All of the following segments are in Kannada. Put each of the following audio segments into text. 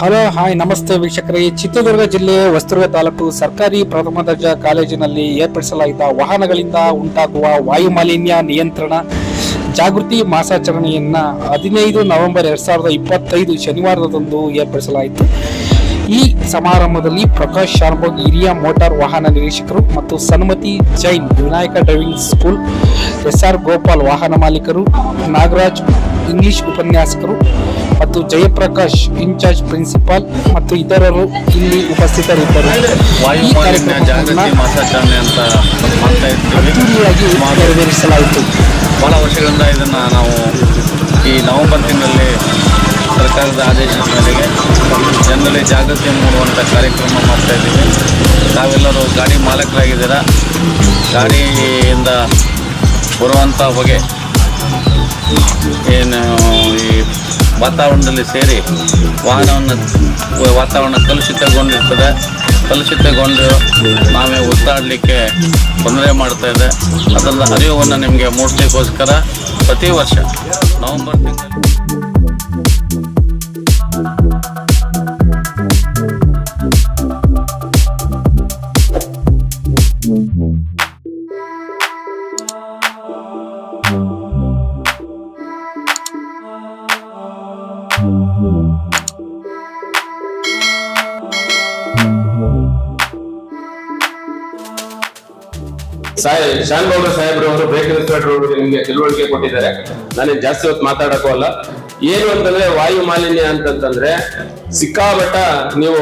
ಹಲೋ, ಹಾಯ್, ನಮಸ್ತೆ ವೀಕ್ಷಕರೇ. ಚಿತ್ರದುರ್ಗ ಜಿಲ್ಲೆ ಹೊಸದುರ್ಗ ತಾಲೂಕು ಸರ್ಕಾರಿ ಪ್ರಥಮ ದರ್ಜಾ ಕಾಲೇಜಿನಲ್ಲಿ ಏರ್ಪಡಿಸಲಾಗಿದ್ದ ವಾಹನಗಳಿಂದ ಉಂಟಾಗುವ ವಾಯು ಮಾಲಿನ್ಯ ನಿಯಂತ್ರಣ, ಜಾಗೃತಿ ಮಾಸಾಚರಣೆಯನ್ನ ಹದಿನೈದು ನವೆಂಬರ್ ಎರಡ್ ಸಾವಿರದ ಇಪ್ಪತ್ತೈದು ಶನಿವಾರದಂದು ಏರ್ಪಡಿಸಲಾಯಿತು. ಈ ಸಮಾರಂಭದಲ್ಲಿ ಪ್ರಕಾಶ್ ಶಾರ್ಬೋಗ್ ಹಿರಿಯ ಮೋಟಾರ್ ವಾಹನ ನಿರೀಕ್ಷಕರು ಮತ್ತು Sanmati Jain Vinayaka driving school S R Gopal ವಾಹನ ಮಾಲೀಕರು ನಾಗರಾಜ್ ಇಂಗ್ಲಿಷ್ ಉಪನ್ಯಾಸಕರು ಮತ್ತು ಜಯಪ್ರಕಾಶ್ ಇನ್ಚಾರ್ಜ್ ಪ್ರಿನ್ಸಿಪಾಲ್ ಮತ್ತು ಇತರರು ಇಲ್ಲಿ ಉಪಸ್ಥಿತರಿದ್ದರು. ನೆರವೇರಿಸಲಾಯಿತು. ಬಹಳ ವರ್ಷಗಳಿಂದ ಇದನ್ನು ನಾವು ಈ ನವೆಂಬರ್ ತಿಂಗಳಲ್ಲಿ ಸರ್ಕಾರದ ಆದೇಶದ ಮೇರೆಗೆ ಜನರಲ್ಲಿ ಜಾಗೃತಿ ಮೂಡುವಂಥ ಕಾರ್ಯಕ್ರಮ ಮಾಡ್ತಾ ಇದ್ದೀವಿ. ತಾವೆಲ್ಲರೂ ಗಾಡಿ ಮಾಲಕರಾಗಿದ್ದೀರಾ? ಗಾಡಿಯಿಂದ ಬರುವಂಥ ಹೊಗೆ ಏನು ಈ ವಾತಾವರಣದಲ್ಲಿ ಸೇರಿ ವಾಹನವನ್ನು ವಾತಾವರಣ ಕಲುಷಿತಗೊಂಡಿರ್ತದೆ. ಕಲುಷಿತಗೊಂಡು ನಾವೇ ಉಸಿರಾಡಲಿಕ್ಕೆ ತೊಂದರೆ ಮಾಡ್ತಾ ಇದೆ. ಅದರ ಅರಿವನ್ನು ನಿಮಗೆ ಮೂಡಿಸಲಿಕ್ಕೋಸ್ಕರ ಪ್ರತಿ ವರ್ಷ ನವಂಬರ್ ತಿಂಗಳಲ್ಲಿ ಸಾಯ್ ಶಾನ್ ಗೌಡ ಸಾಹೇಬ್ರು ಅವರು ಬ್ರೇಕ್ ನಿಮಗೆ ತಿಳುವಳಿಕೆ ಕೊಟ್ಟಿದ್ದಾರೆ. ನಾನು ಜಾಸ್ತಿ ಹೊತ್ತು ಮಾತಾಡಕ್ಕೂ ಅಲ್ಲ. ಏನು ಅಂತಂದ್ರೆ ವಾಯು ಮಾಲಿನ್ಯ ಅಂತಂತಂದ್ರೆ ಸಿಕ್ಕಾಬಟ್ಟ ನೀವು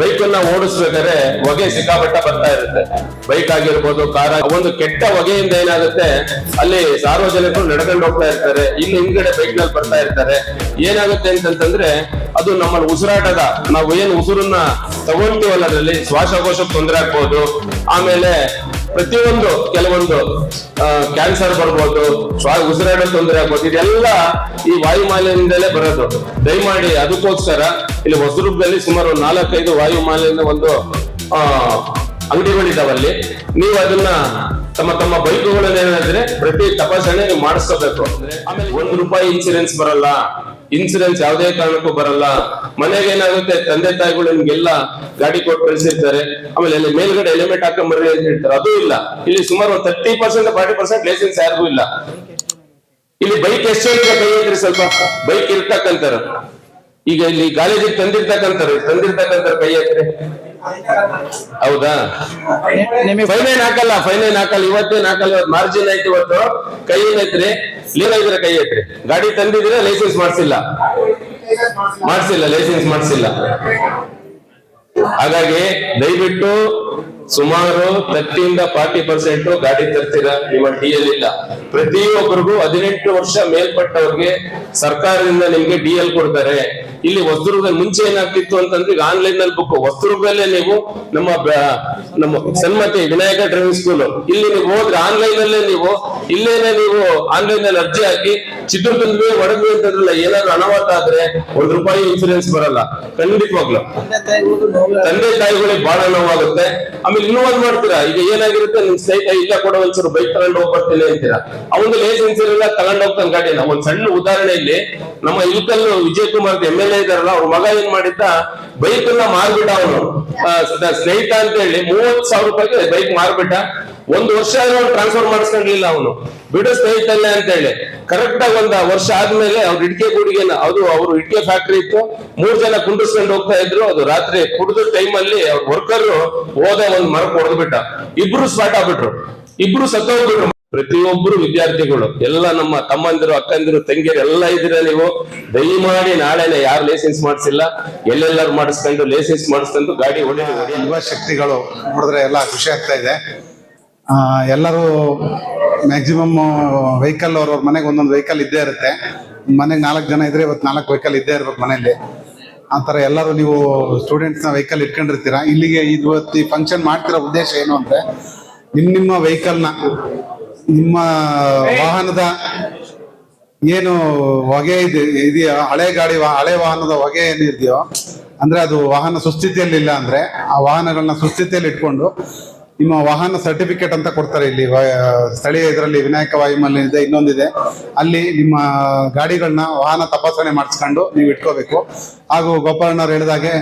ಬೈಕ್ ಅನ್ನ ಓಡಿಸ್ಬೇಕಾದ್ರೆ ಹೊಗೆ ಸಿಕ್ಕಾಬಟ್ಟ ಬರ್ತಾ ಇರುತ್ತೆ. ಬೈಕ್ ಆಗಿರ್ಬೋದು ಕಾರ ಒಂದು ಕೆಟ್ಟ ಹೊಗೆಯಿಂದ ಏನಾಗುತ್ತೆ, ಅಲ್ಲಿ ಸಾರ್ವಜನಿಕರು ನಡ್ಕೊಂಡು ಹೋಗ್ತಾ ಇರ್ತಾರೆ. ಇಲ್ಲಿ ಹಿಂದ್ಗಡೆ ಬೈಕ್ನಲ್ಲಿ ಬರ್ತಾ ಇರ್ತಾರೆ. ಏನಾಗುತ್ತೆ ಅಂತಂತಂದ್ರೆ ಅದು ನಮ್ಮ ಉಸಿರಾಟದ ನಾವು ಏನು ಉಸಿರನ್ನ ತಗೊಳ್ತೀವಲ್ಲ ಅದರಲ್ಲಿ ಶ್ವಾಸಕೋಶಕ್ಕೆ ತೊಂದರೆ ಆಗ್ಬೋದು ಆಮೇಲೆ ಪ್ರತಿಯೊಂದು ಕೆಲವೊಂದು ಕ್ಯಾನ್ಸರ್ ಬರ್ಬೋದು ಶ್ವಾ- ಉಸಿರಾಟ ತೊಂದರೆ ಆಗ್ಬೋದು ಇದೆಲ್ಲ ಈ ವಾಯು ಮಾಲಿನ್ಯದಲ್ಲೇ ಬರೋದು. ದಯಮಾಡಿ ಅದಕ್ಕೋಸ್ಕರ ಇಲ್ಲಿ ಹೊಸದುರ್ಗದಲ್ಲಿ ಸುಮಾರು ನಾಲ್ಕೈದು ವಾಯು ಮಾಲಿನ್ಯ ಒಂದು ಆ, ಅಂಗಡಿಗಳಿದಾವಲ್ಲಿ. ನೀವು ಅದನ್ನ ತಮ್ಮ ತಮ್ಮ ಬೈಕುಗಳನ್ನ ಏನಾದ್ರೆ ಪ್ರತಿ ತಪಾಸಣೆ ನೀವು ಮಾಡಿಸ್ಕೋಬೇಕು. ಆಮೇಲೆ ಒಂದು ರೂಪಾಯಿ ಇನ್ಸೂರೆನ್ಸ್ ಬರಲ್ಲ. ಇನ್ಸೂರೆನ್ಸ್ ಯಾವುದೇ ಕಾರಣಕ್ಕೂ ಬರಲ್ಲ. ಮನೆಗೆ ಏನಾಗುತ್ತೆ? ತಂದೆ ತಾಯಿಗಳು ನಿಮ್ಗೆಲ್ಲ ಗಾಡಿ ಕೊಟ್ಟು ಕಳಿಸಿರ್ತಾರೆ. ಆಮೇಲೆ ಮೇಲ್ಗಡೆ ಎಲಿಮೆಂಟ್ ಹಾಕೊಂಬರ್ರಿ ಅಂತ ಹೇಳ್ತಾರೆ. ಅದು ಇಲ್ಲ. ಇಲ್ಲಿ ಸುಮಾರು ಒಂದು thirty percent forty percent licence ಯಾರಿಗೂ ಇಲ್ಲ. ಇಲ್ಲಿ ಬೈಕ್ ಎಷ್ಟು ಕೈ ಸ್ವಲ್ಪ? ಬೈಕ್ ಇರ್ತಕ್ಕಂತಾರ ಈಗ ಇಲ್ಲಿ ಕಾಲೇಜಿಗೆ ತಂದಿರ್ತಕ್ಕಂಥ ತಂದಿರ್ತಕ್ಕಂಥ ಕೈ ಹಾಕ್ರಿ ಹೌದಾ? ಫೈನ್ ಏನ್ ಹಾಕಲ್ಲ ಫೈನ್ ಏನ್ ಹಾಕಲ್ಲ. ಇವತ್ತೇನ್ ಹಾಕಲ್ಲ ಇವತ್ತು ಮಾರ್ಜಿನ್ ಐತಿ ಇವತ್ತು. ಕೈ ಏನೈತ್ರಿ ಲೀನ್ ಆಗಿದ್ರೆ ಕೈ ಐತ್ರಿ. ಗಾಡಿ ತಂದಿದ್ರೆ ಲೈಸೆನ್ಸ್ ಮಾಡ್ಸಿಲ್ಲ? ಮಾಡ್ಸಿಲ್ಲ ಲೈಸೆನ್ಸ್ ಮಾಡ್ಸಿಲ್ಲ. ಹಾಗಾಗಿ ದಯವಿಟ್ಟು ಸುಮಾರು ತರ್ಟಿಯಿಂದ ಫಾರ್ಟಿ ಪರ್ಸೆಂಟ್ ಗಾಡಿ ತರ್ತೀರಾ? ನಿಮ್ಮ ಡಿ ಎಲ್ ಇಲ್ಲ. ಪ್ರತಿಯೊಬ್ಬರಿಗೂ ಹದಿನೆಂಟು ವರ್ಷ ಮೇಲ್ಪಟ್ಟವ್ರಿಗೆ ಸರ್ಕಾರದಿಂದ ನಿಮ್ಗೆ ಡಿ ಎಲ್ ಕೊಡ್ತಾರೆ. ಇಲ್ಲಿ ಹೊಸದುರ್ಗದಲ್ಲಿ ಮುಂಚೆ ಏನಾಗ್ತಿತ್ತು ಅಂತಂದ್ರೆ ಈಗ ಆನ್ಲೈನ್ನಲ್ಲಿ ಬುಕ್ ಹೊಸದುರ್ಗದಲ್ಲೇ ನೀವು ನಮ್ಮ ನಮ್ಮ ಸನ್ಮತಿ ವಿನಾಯಕ ಡ್ರೈವಿಂಗ್ ಸ್ಕೂಲ್ ಇಲ್ಲಿ ನೀವು ಹೋದ್ರೆ ಆನ್ಲೈನ್ ಅಲ್ಲೇ ನೀವು, ಇಲ್ಲೇನೆ ನೀವು ಆನ್ಲೈನ್ನಲ್ಲಿ ಅರ್ಜಿ ಹಾಕಿ ಚಿತ್ರದುರ್ಗವೇ ಒಡಗು ಅಂತಂದ್ರಲ್ಲ, ಏನಾದ್ರು ಅನಾಹುತ ಆದ್ರೆ ಒಂದ್ ರೂಪಾಯಿ ಇನ್ಸೂರೆನ್ಸ್ ಬರಲ್ಲ. ಖಂಡಿತವಾಗ್ಲು. ತಂದೆ ತಾಯಿಗಳಿಗೆ ಬಹಳ ನೋವಾಗುತ್ತೆ ಆಮೇಲೆ ಇನ್ನೂ ಒಂದ್ ಮಾಡ್ತೀರಾ ಈಗ ಏನಾಗಿರುತ್ತೆ ನಿಮ್ ಸ್ನೇಹಿತ ಇಲ್ಲ ಕೊಡೋ ಒಂಚೂರು ಬೈಕ್ ತಗೊಂಡು ಹೋಗ್ಬರ್ತೀನಿ ಅಂತೀರಾ. ಅವನು ಲೈಸೆನ್ಸ್ ಇನ್ಸೂರೆನ್ಸ್ ತಗೊಂಡ್ ಹೋಗ್ತಾನೆ ಗಾಡಿನ. ಒಂದ್ ಸಣ್ಣ ಉದಾಹರಣೆಯಲ್ಲಿ, ನಮ್ಮ Ilkal Vijay Kumar M L A ಇದಾರಲ್ಲ, ಅವ್ರ ಮಗ ಏನ್ ಮಾಡಿದ್ದ? ಬೈಕ್ ಅನ್ನ ಮಾರ್ಬಿಟ್ಟ ಅವನು. ಸ್ನೇಹಿತ ಅಂತ ಹೇಳಿ ಮೂವತ್ ಸಾವಿರ ರೂಪಾಯಿಗೆ ಬೈಕ್ ಮಾರ್ಬಿಟ್ಟ. ಒಂದ್ ವರ್ಷ ಅವ್ನು ಟ್ರಾನ್ಸ್ಫರ್ ಮಾಡಿಸ್ಕೊಂಡಿಲ್ಲ ಅವನು. ಬಿಡು ಸ್ನೇಹಿತಲ್ಲೇ ಅಂತ ಹೇಳಿ ಕರೆಕ್ಟ್ ಆಗಿ ಒಂದ್ ವರ್ಷ ಆದ್ಮೇಲೆ ಅವ್ರ ಇಟ್ಕೆ ಗುಡಿಗೆ ಅದು ಅವ್ರು ಇಟ್ಕೆ ಫ್ಯಾಕ್ಟ್ರಿ ಇತ್ತು. ಮೂರ್ ಜನ ಕುಂಡಿಸ್ಕೊಂಡು ಹೋಗ್ತಾ ಇದ್ರು. ಅದು ರಾತ್ರಿ ಕುಡಿದ ಟೈಮ್ ಅಲ್ಲಿ ಅವ್ರ ವರ್ಕರ್ ಹೋದ ಒಂದ್ ಮರಕ್ ಹೊಡೆದ್ಬಿಟ್ಟ ಇಬ್ರು ಸ್ಪಾಟ್ ಆಗ್ಬಿಟ್ರು. ಇಬ್ರು ಸತ್ತೋಗ್ಬಿಟ್ರು. ಪ್ರತಿಯೊಬ್ಬರು ವಿದ್ಯಾರ್ಥಿಗಳು, ಎಲ್ಲ ನಮ್ಮ ತಮ್ಮಂದಿರು, ಅಕ್ಕಂದಿರು, ತಂಗಿಯರು, ಎಲ್ಲ ಇದ್ದೀರಾ ನೀವು? ದಯಮಾಡಿ ನಾಳೆನೆ ಯಾರು ಲೈಸೆನ್ಸ್ ಮಾಡಿಸಿಲ್ಲ? ಎಲ್ಲೆಲ್ಲರೂ ಮಾಡಿಸ್ಕೊಂಡು ಲೈಸೆನ್ಸ್ ಮಾಡಿಸ್ಕೊಂಡು ಗಾಡಿ ಹೊಡಿ ಯುವ ಶಕ್ತಿಗಳು ನೋಡಿದ್ರೆ ಎಲ್ಲ ಖುಷಿ ಆಗ್ತಾ ಇದೆ. ಎಲ್ಲರೂ ಮ್ಯಾಕ್ಸಿಮಮ್ ವೆಹಿಕಲ್ ಅವ್ರವ್ರ ಮನೆಗೆ ಒಂದೊಂದು ವೆಹಿಕಲ್ ಇದ್ದೇ ಇರುತ್ತೆ. ಮನೆಗೆ ನಾಲ್ಕು ಜನ ಇದ್ರೆ ಇವತ್ತು ನಾಲ್ಕು ವೆಹಿಕಲ್ ಇದ್ದೇ ಇರ್ಬೇಕು ಮನೆಯಲ್ಲಿ. ಆ ಥರ ಎಲ್ಲರೂ ನೀವು ಸ್ಟೂಡೆಂಟ್ಸ್ನ ವೆಹಿಕಲ್ ಇಟ್ಕೊಂಡಿರ್ತೀರಾ? ಇಲ್ಲಿಗೆ ಇವತ್ತು ಈ ಫಂಕ್ಷನ್ ಮಾಡ್ತಿರೋ ಉದ್ದೇಶ ಏನು ಅಂದರೆ ನಿಮ್ಮ ನಿಮ್ಮ ವೆಹಿಕಲ್ನ ನಿಮ್ಮ ವಾಹನದ ಏನು ಹೊಗೆ ಇದೆ ಇದೆಯೋ? ಹಳೆ ಗಾಡಿ ಹಳೆ ವಾಹನದ ಹೊಗೆ ಏನಿದೆಯೋ ಅಂದ್ರೆ ಅದು ವಾಹನ ಸುಸ್ಥಿತಿಯಲ್ಲಿ ಇಲ್ಲ ಅಂದ್ರೆ ಆ ವಾಹನಗಳನ್ನ ಸುಸ್ಥಿತಿಯಲ್ಲಿ ಇಟ್ಕೊಂಡು ನಿಮ್ಮ ವಾಹನ ಸರ್ಟಿಫಿಕೇಟ್ ಅಂತ ಕೊಡ್ತಾರೆ ಇಲ್ಲಿ ಸ್ಥಳೀಯ ಇದರಲ್ಲಿ ವಿನಾಯಕ ವಾಯುಮಾಲಿನ್ಯ ಇದೆ, ಇನ್ನೊಂದಿದೆ. ಅಲ್ಲಿ ನಿಮ್ಮ ಗಾಡಿಗಳನ್ನ ವಾಹನ ತಪಾಸಣೆ ಮಾಡಿಸ್ಕೊಂಡು ನೀವು ಇಟ್ಕೋಬೇಕು. ಹಾಗೂ ಗೋಪಾಲಣ್ಣವ್ರು ಹೇಳಿದಾಗೆ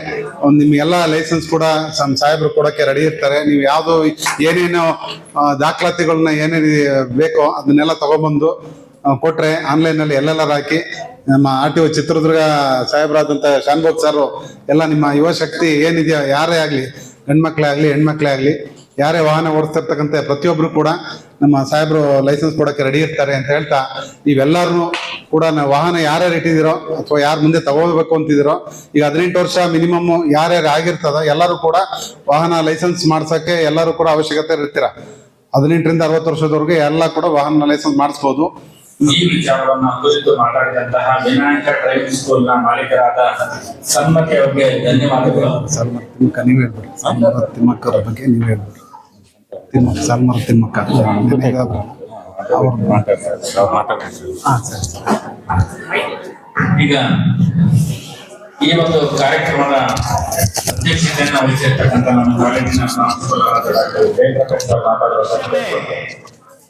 ಒಂದು ನಿಮಗೆಲ್ಲ ಲೈಸೆನ್ಸ್ ಕೂಡ ಸಮ್ ಸಾಹೇಬರು ಕೊಡೋಕ್ಕೆ ರೆಡಿ ಇರ್ತಾರೆ. ನೀವು ಯಾವುದು ಏನೇನು ದಾಖಲಾತಿಗಳನ್ನ ಏನೇನು ಬೇಕೋ ಅದನ್ನೆಲ್ಲ ತಗೊಬಂದು ಕೊಟ್ಟರೆ ಆನ್ಲೈನಲ್ಲಿ ಎಲ್ಲೆಲ್ಲರ ಹಾಕಿ, ನಮ್ಮ ಆರ್ ಟಿ ಒ ಚಿತ್ರದುರ್ಗ ಸಾಹೇಬರಾದಂಥ ಶಾನ್ಭೋಗ್ ಸರ್, ಎಲ್ಲ ನಿಮ್ಮ ಯುವ ಶಕ್ತಿ ಏನಿದೆಯೋ ಯಾರೇ ಆಗಲಿ, ಗಂಡ್ಮಕ್ಳೇ ಆಗಲಿ, ಹೆಣ್ಮಕ್ಳೇ ಆಗಲಿ ಯಾರೇ ವಾಹನ ಓಡಿಸ್ತಿರ್ತಕ್ಕಂಥ ಪ್ರತಿಯೊಬ್ಬರು ಕೂಡ ನಮ್ಮ ಸಾಹೇಬರು ಲೈಸೆನ್ಸ್ ಕೊಡೋಕ್ಕೆ ರೆಡಿ ಇರ್ತಾರೆ ಅಂತ ಹೇಳ್ತಾ ನೀವೆಲ್ಲರೂ ಕೂಡ ನಾವು ವಾಹನ ಯಾರ್ಯಾರು ಇಟ್ಟಿದ್ದೀರೋ ಅಥವಾ ಯಾರು ಮುಂದೆ ತಗೋಬೇಕು ಅಂತಿದ್ದೀರೋ ಈಗ ಹದಿನೆಂಟು ವರ್ಷ ಮಿನಿಮಮ್ ಯಾರ್ಯಾರು ಆಗಿರ್ತದ ಎಲ್ಲರೂ ಕೂಡ ವಾಹನ ಲೈಸೆನ್ಸ್ ಮಾಡ್ಸೋಕ್ಕೆ ಎಲ್ಲರೂ ಕೂಡ ಅವಶ್ಯಕತೆ ಇರ್ತೀರ. ಹದಿನೆಂಟರಿಂದ ಅರವತ್ತು ವರ್ಷದವರೆಗೆ ಎಲ್ಲ ಕೂಡ ವಾಹನ ಲೈಸೆನ್ಸ್ ಮಾಡಿಸ್ಬೋದು. ಈ ವಿಚಾರವನ್ನು ಕುರಿತು ಮಾತಾಡಿದಂತಹ ವಿನಾಯಕ ಡ್ರೈವಿಂಗ್ ಸ್ಕೂಲ್ನ ಮಾಲೀಕರಾದ ಸನ್ಮತಿ ಅವರಿಗೆ ಧನ್ಯವಾದಗಳು. ತಿಮ್ಮಕ್ಕ ನೀವು ಹೇಳ್ಬಿಡಿ. ಸಲ್ಮರ್ ತಿಮ್ಮಕ್ಕ ಬಗ್ಗೆ ನೀವು ಹೇಳ್ಬಿಡಿ. ತಿಮ್ಮಕ್ಕ ಸಲ್ಮರ್ ತಿಮ್ಮಕ್ಕ ಈಗ ಈ ಒಂದು ಕಾರ್ಯಕ್ರಮದ ಅಧ್ಯಕ್ಷತೆಯನ್ನು ವಹಿಸಿರ್ತಕ್ಕಂಥ ನಮ್ಮ ಕಾಲೇಜಿನ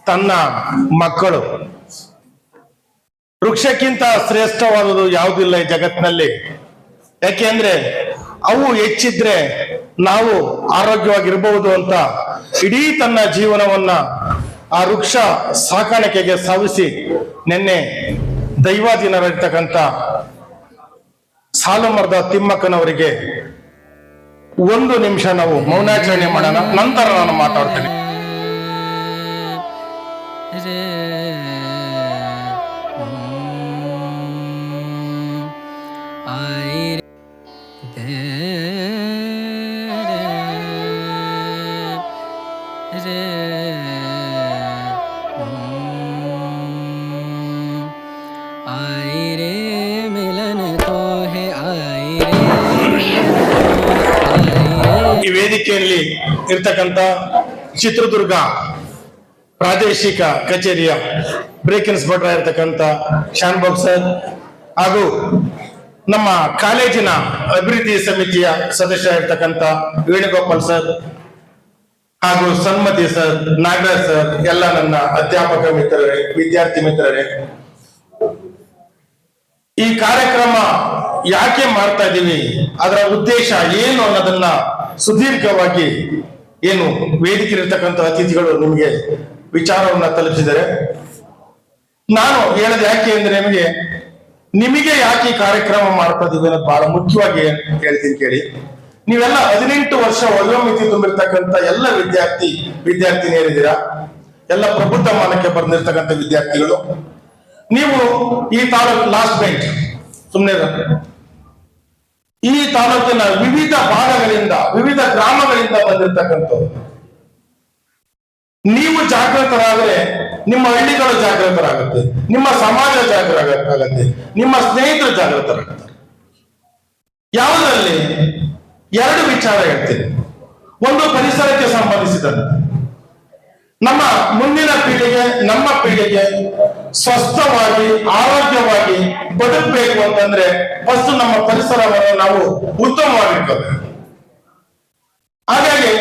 ತನ್ನ ಮಕ್ಕಳು. ವೃಕ್ಷಕ್ಕಿಂತ ಶ್ರೇಷ್ಠವಾದುದು ಯಾವುದಿಲ್ಲ ಈ ಜಗತ್ತಿನಲ್ಲಿ. ಯಾಕೆಂದ್ರೆ ಅವು ಹೆಚ್ಚಿದ್ರೆ ನಾವು ಆರೋಗ್ಯವಾಗಿರಬಹುದು ಅಂತ ಇಡೀ ತನ್ನ ಜೀವನವನ್ನ ಆ ವೃಕ್ಷ ಸಾಕಾಣಿಕೆಗೆ ಸಾವಿಸಿ ನಿನ್ನೆ ದೈವಾಧೀನರಿರ್ತಕ್ಕಂಥ ಸಾಲು ಮರದ ತಿಮ್ಮಕ್ಕನವರಿಗೆ ಒಂದು ನಿಮಿಷ ನಾವು ಮೌನಾಚರಣೆ ಮಾಡೋಣ. ನಂತರ ನಾನು ಮಾತಾಡ್ತೇನೆ. ಈ ವೇದಿಕೆಯಲ್ಲಿ ಇರ್ತಕ್ಕಂಥ ಚಿತ್ರದುರ್ಗ ಪ್ರಾದೇಶಿಕ ಕಚೇರಿಯ brake inspector Shanbhog sir ಹಾಗೂ ನಮ್ಮ ಕಾಲೇಜಿನ ಅಭಿವೃದ್ಧಿ ಸಮಿತಿಯ ಸದಸ್ಯ ಇರ್ತಕ್ಕಂಥ ವೇಣುಗೋಪಾಲ್ ಸರ್ ಹಾಗೂ ಸನ್ಮತಿ ಸರ್, ನಾಗರಾಜ್ ಸರ್, ಎಲ್ಲ ನನ್ನ ಅಧ್ಯಾಪಕ ಮಿತ್ರರೇ, ವಿದ್ಯಾರ್ಥಿ ಮಿತ್ರರೇ. ಈ ಕಾರ್ಯಕ್ರಮ ಯಾಕೆ ಮಾಡ್ತಾ ಇದ್ದೀವಿ? ಅದರ ಉದ್ದೇಶ ಏನು ಅನ್ನೋದನ್ನ ಸುದೀರ್ಘವಾಗಿ ಏನು ವೇದಿಕೆ ಇರ್ತಕ್ಕಂಥ ಅತಿಥಿಗಳು ನಿಮಗೆ ವಿಚಾರವನ್ನ ತಲುಪಿಸಿದ್ದಾರೆ ನಾನು ಹೇಳೋದು ಯಾಕೆ ಅಂದ್ರೆ ನಿಮಗೆ ನಿಮಗೆ ಯಾಕೆ ಈ ಕಾರ್ಯಕ್ರಮ ಮಾಡ್ತಾ ಇದೀವಿ ಅನ್ನೋದು ಬಹಳ ಮುಖ್ಯವಾಗಿ ಹೇಳ್ತೀನಿ ಕೇಳಿ. ನೀವೆಲ್ಲ ಹದಿನೆಂಟು ವರ್ಷ ವಯೋಮಿತಿ ತುಂಬಿರ್ತಕ್ಕಂಥ ಎಲ್ಲ ವಿದ್ಯಾರ್ಥಿ ವಿದ್ಯಾರ್ಥಿನಿಯರಿದ್ದೀರಾ ಎಲ್ಲ ಪ್ರಬುದ್ಧ ಮಾನಕ್ಕೆ ಬಂದಿರ್ತಕ್ಕಂಥ ವಿದ್ಯಾರ್ಥಿಗಳು. ನೀವು ಈ ತಾಲೂಕು ಲಾಸ್ಟ್ ಬೆಂಚ್ ಸುಮ್ಮನೆ ಈ ತಾಲೂಕಿನ ವಿವಿಧ ಭಾಗಗಳಿಂದ, ವಿವಿಧ ಗ್ರಾಮಗಳಿಂದ ಬಂದಿರತಕ್ಕಂಥವ್ರು. ನೀವು ಜಾಗೃತರಾದರೆ ನಿಮ್ಮ ಹಳ್ಳಿಗಳು ಜಾಗೃತರಾಗುತ್ತೆ ನಿಮ್ಮ ಸಮಾಜ ಜಾಗೃತರಾಗತ್ತೆ ನಿಮ್ಮ ಸ್ನೇಹಿತರು ಜಾಗೃತರಾಗುತ್ತೆ ಯಾವುದರಲ್ಲಿ? ಎರಡು ವಿಚಾರ ಹೇಳ್ತೀನಿ. ಒಂದು ಪರಿಸರಕ್ಕೆ ಸಂಬಂಧಿಸಿದಂತೆ. ನಮ್ಮ ಮುಂದಿನ ಪೀಳಿಗೆ, ನಮ್ಮ ಪೀಳಿಗೆ ಸ್ವಸ್ಥವಾಗಿ, ಆರೋಗ್ಯವಾಗಿ ಬದುಕಬೇಕು ಅಂತಂದ್ರೆ ಫಸ್ಟ್ ನಮ್ಮ ಪರಿಸರವನ್ನು ನಾವು ಉತ್ತಮವಾಗಿರ್ತದೆ ಹಾಗಾಗಿ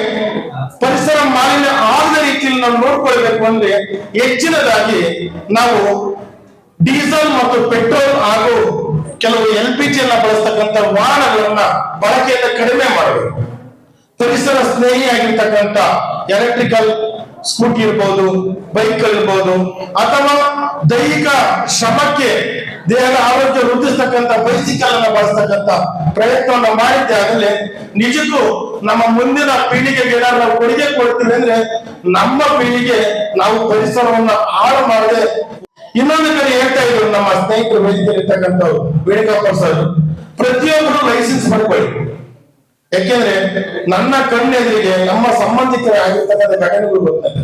ಪರಿಸರ ಮಾಲಿನ್ಯ ರೀತಿಯಲ್ಲಿ ನಾವು ನೋಡ್ಕೊಳ್ಬೇಕು ಅಂದ್ರೆ ಹೆಚ್ಚಿನದಾಗಿ ನಾವು ಡೀಸೆಲ್ ಮತ್ತು ಪೆಟ್ರೋಲ್ ಹಾಗೂ ಕೆಲವು ಎಲ್ ಪಿ ಜಿಯನ್ನ ಬಳಸ್ತಕ್ಕಂಥ ವಾಹನಗಳನ್ನ ಬಳಕೆಯನ್ನು ಕಡಿಮೆ ಮಾಡಬೇಕು. ಪರಿಸರ ಸ್ನೇಹಿಯಾಗಿರ್ತಕ್ಕಂಥ ಎಲೆಕ್ಟ್ರಿಕಲ್ ಸ್ಕೂಟಿ ಇರ್ಬೋದು ಬೈಕ್ ಇರ್ಬೋದು, ಅಥವಾ ದೈಹಿಕ ಶ್ರಮಕ್ಕೆ ದೇಹದ ಆರೋಗ್ಯ ವೃದ್ಧಿಸ್ತಕ್ಕಂಥ ಬೈಸಿಕಲ್ ಅನ್ನ ಬಳಸ್ತಕ್ಕಂಥ ಪ್ರಯತ್ನವನ್ನು ಮಾಡಿದ್ದೆ ಆಗಲೇ ನಿಜಕ್ಕೂ ನಮ್ಮ ಮುಂದಿನ ಪೀಳಿಗೆಗೆ ಏನಾದ್ರು ನಾವು ಕೊಡುಗೆ ಕೊಡ್ತೀವಿ ಅಂದ್ರೆ ನಮ್ಮ ಪೀಳಿಗೆ ನಾವು ಪರಿಸರವನ್ನ ಹಾಳು ಮಾಡದೆ ಇನ್ನೊಂದು ಕಡೆ ಹೇಳ್ತಾ ಇದ್ರು ನಮ್ಮ ಸ್ನೇಹಿತರು, ವೈದ್ಯರು ಇರ್ತಕ್ಕಂಥವ್ರು, ವೇಣುಗೋಪಾಲ್ ಸರ್, ಪ್ರತಿಯೊಬ್ಬರು ಲೈಸೆನ್ಸ್ ಮಾಡ್ಕೊಳ್ಳಿ. ಯಾಕೆಂದ್ರೆ ನನ್ನ ಕಣ್ಣೆದುರಿಗೆ, ನಮ್ಮ ಸಂಬಂಧಿಕರ ಆಗಿರ್ತಕ್ಕಂಥ ಘಟನೆಗಳು ಗೊತ್ತಾಗ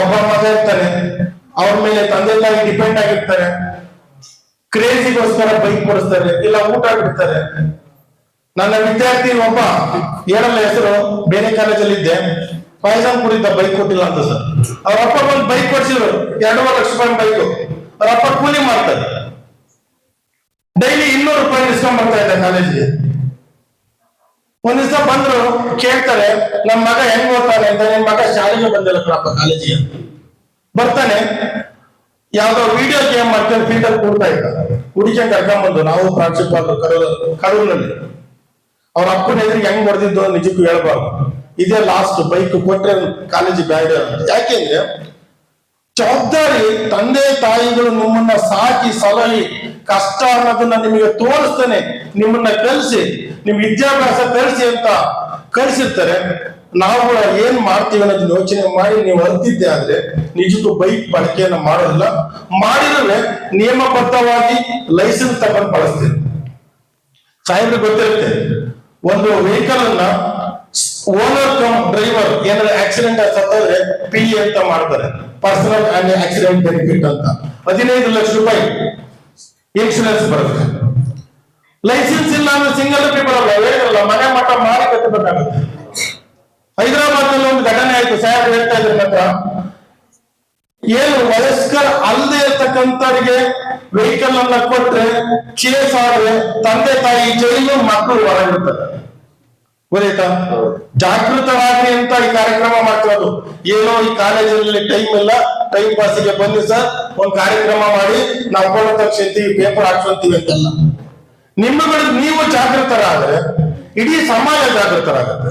ಒಬ್ಬ ಮಗ ಇರ್ತಾನೆ, ಅವ್ರ ಮೇಲೆ ತಂದೆ ತಾಯಿ ಡಿಪೆಂಡ್ ಆಗಿರ್ತಾರೆ. ಕ್ರೇಜಿಗೋಸ್ಕರ ಬೈಕ್ ಕೊಡಿಸ್ತಾರೆ ಇಲ್ಲ ಊಟ ಬಿಡ್ತಾರೆ. ನನ್ನ ವಿದ್ಯಾರ್ಥಿ ಒಬ್ಬ ಏನಲ್ಲ ಹೆಸರು, ಬೇರೆ ಕಾಲೇಜಲ್ಲಿ ಇದ್ದೆ ಪಾಯ್ಸನ್ ಕುಡಿದ ಬೈಕ್ ಕೊಟ್ಟಿಲ್ಲ ಅಂತ ಸರ್. ಅವ್ರ ಅಪ್ಪ ಬಂದು ಬೈಕ್ ಕೊಡ್ಸಿದ್ರು ಎರಡೂವರೆ ಲಕ್ಷ ರೂಪಾಯಿ ಬೈಕ್ ಅವ್ರ ಅಪ್ಪ ಕೂಲಿ ಮಾಡ್ತಾರೆ. ಡೈಲಿ ಇನ್ನೂರು ರೂಪಾಯಿ ಇಸ್ಕೊಂಡ್ ಬರ್ತಾ ಇದ್ದ ಕಾಲೇಜಿಗೆ. ಒಂದ್ ದಿವಸ ಬಂದ್ರು, ಕೇಳ್ತಾರೆ, ನಮ್ ಮಗ ಹೆಂಗ್ ಓದ್ತಾನೆ ಅಂತ, ನಿಮ್ ಮಗ ಶಾಲೆಗೆ ಬಂದಿಲ್ಲ ಕಣಪ್ಪ ಕಾಲೇಜಿಗೆ ಬರ್ತಾನೆ. ಯಾವ್ದೋ ವಿಡಿಯೋ ಗೇಮ್ ಮಾಡ್ಕೊಂಡು ಫೀಲ್ಡ್ ಅಲ್ಲಿ ಕೂಡ್ತಾ ಇದ್ದ. ಹುಡುಗಿ ಕರ್ಕೊಂಡ್ಬಂದು ನಾವು ಪ್ರಾಂಶುಪಾಲರು ಕಡೂರು ಕಡೂರಿನಲ್ಲಿ ಅವ್ರ ಅಪ್ಪನ ಎದುರಿಗೆ ಹೆಂಗ್ ಹೊಡೆದಿದ್ದು ನಿಜಕ್ಕೂ ಹೇಳ್ಬಾರ್ದು. ಇದೇ ಲಾಸ್ಟ್ ಬೈಕ್ ಕೊಟ್ಟರೆ ಕಾಲೇಜ್ ಬ್ಯಾಡ ಯಾಕೆಂದ್ರೆ ಜವಾಬ್ದಾರಿ ತಂದೆ ತಾಯಿಗಳು ನಮ್ಮನ್ನ ಸಾಕಿ ಸಲಹಿ ಕಷ್ಟ ಅನ್ನೋದನ್ನ ನಿಮಗೆ ತೋರಿಸ್ತೇನೆ, ನಿಮ್ಮನ್ನ ಕಲಿಸಿ, ನಿಮ್ ವಿದ್ಯಾಭ್ಯಾಸ ಕಲಿಸಿ ಅಂತ ಕಲಿಸಿರ್ತಾರೆ. ನಾವು ಏನ್ ಮಾಡ್ತೀವಿ ಅನ್ನೋದನ್ನ ಯೋಚನೆ ಮಾಡಿ ನೀವು ಅರ್ತಿದ್ದೆ ಆದ್ರೆ ನಿಜಕ್ಕೂ ಬೈಕ್ ಬಳಕೆಯನ್ನ ಮಾಡೋದಿಲ್ಲ. ಮಾಡಿದ್ರೆ ನಿಯಮಬದ್ಧವಾಗಿ ಲೈಸೆನ್ಸ್ ತಗೊಂಡು ಬಳಸ್ತೀವಿ ಸಾಹೇಬ್ರಿಗೆ ಗೊತ್ತಿರುತ್ತೆ, ಒಂದು ವೆಹಿಕಲ್ ಅನ್ನ ಓನರ್ ಕಮ್ ಡ್ರೈವರ್ ಏನಾದ್ರು ಆಕ್ಸಿಡೆಂಟ್ ಸತ್ತೋದ್ರೆ ಪಿ ಅಂತ ಮಾಡ್ತಾರೆ. ಪರ್ಸನಲ್ ಆಕ್ಸಿಡೆಂಟ್ ಬೆನಿಫಿಟ್ ಅಂತ. ಹದಿನೈದು ಲಕ್ಷ ರೂಪಾಯಿ. ಇನ್ಶೂರೆನ್ಸ್ ಬರುತ್ತೆ. ಲೈಸೆನ್ಸ್ ಇಲ್ಲ ಅಂದ್ರೆ ಸಿಂಗಲ್ ಪೀಪಲ್ ಬರಲ್ಲ ಹೇಳಿರಲ್ಲ ಮನೆ ಮಠ ಮಾಡಿ ಕಟ್ಟಬೇಕಾಗುತ್ತೆ ಹೈದರಾಬಾದ್ನಲ್ಲಿ ಒಂದು ಘಟನೆ ಆಯ್ತು ಸಾಹೇಬ್ ಹೇಳ್ತಾ ಇದ್ರ ಮಾತ್ರ. ಏನು ವಯಸ್ಕರ ಅಲ್ಲದೆ ಇರ್ತಕ್ಕಂಥವ್ರಿಗೆ ವೆಹಿಕಲ್ ಅನ್ನ ಕೊಟ್ರೆ ಚೇಸ್ ಆದ್ರೆ ತಂದೆ ತಾಯಿ ಜೈಲು ಮಕ್ಕಳು ಹೊರಗಿರ್ತಾರೆ ಗೊತ್ತಾಯ್ತಾ? ಜಾಗೃತರಾಗ್ರಿ ಅಂತ ಈ ಕಾರ್ಯಕ್ರಮ ಮಾಡ್ತಿರೋದು ಏನೋ ಈ ಕಾಲೇಜಲ್ಲಿ ಟೈಮ್ ಇಲ್ಲ ಟೈಮ್ ಪಾಸಿಗೆ ಬನ್ನಿ ಸರ್, ಒಂದ್ ಕಾರ್ಯಕ್ರಮ ಮಾಡಿ ನಾವು ಫೋಟೋ ತಗ್ಸಿರ್ತೀವಿ ಪೇಪರ್ ಹಾಕ್ಸ್ಕೊಂತೀವಿ ಅಂತೆಲ್ಲ. ನಿಮ್ಮಗಳು ನೀವು ಜಾಗೃತರಾದ್ರೆ, ಇಡೀ ಸಮಾಜ ಜಾಗೃತರಾಗುತ್ತೆ.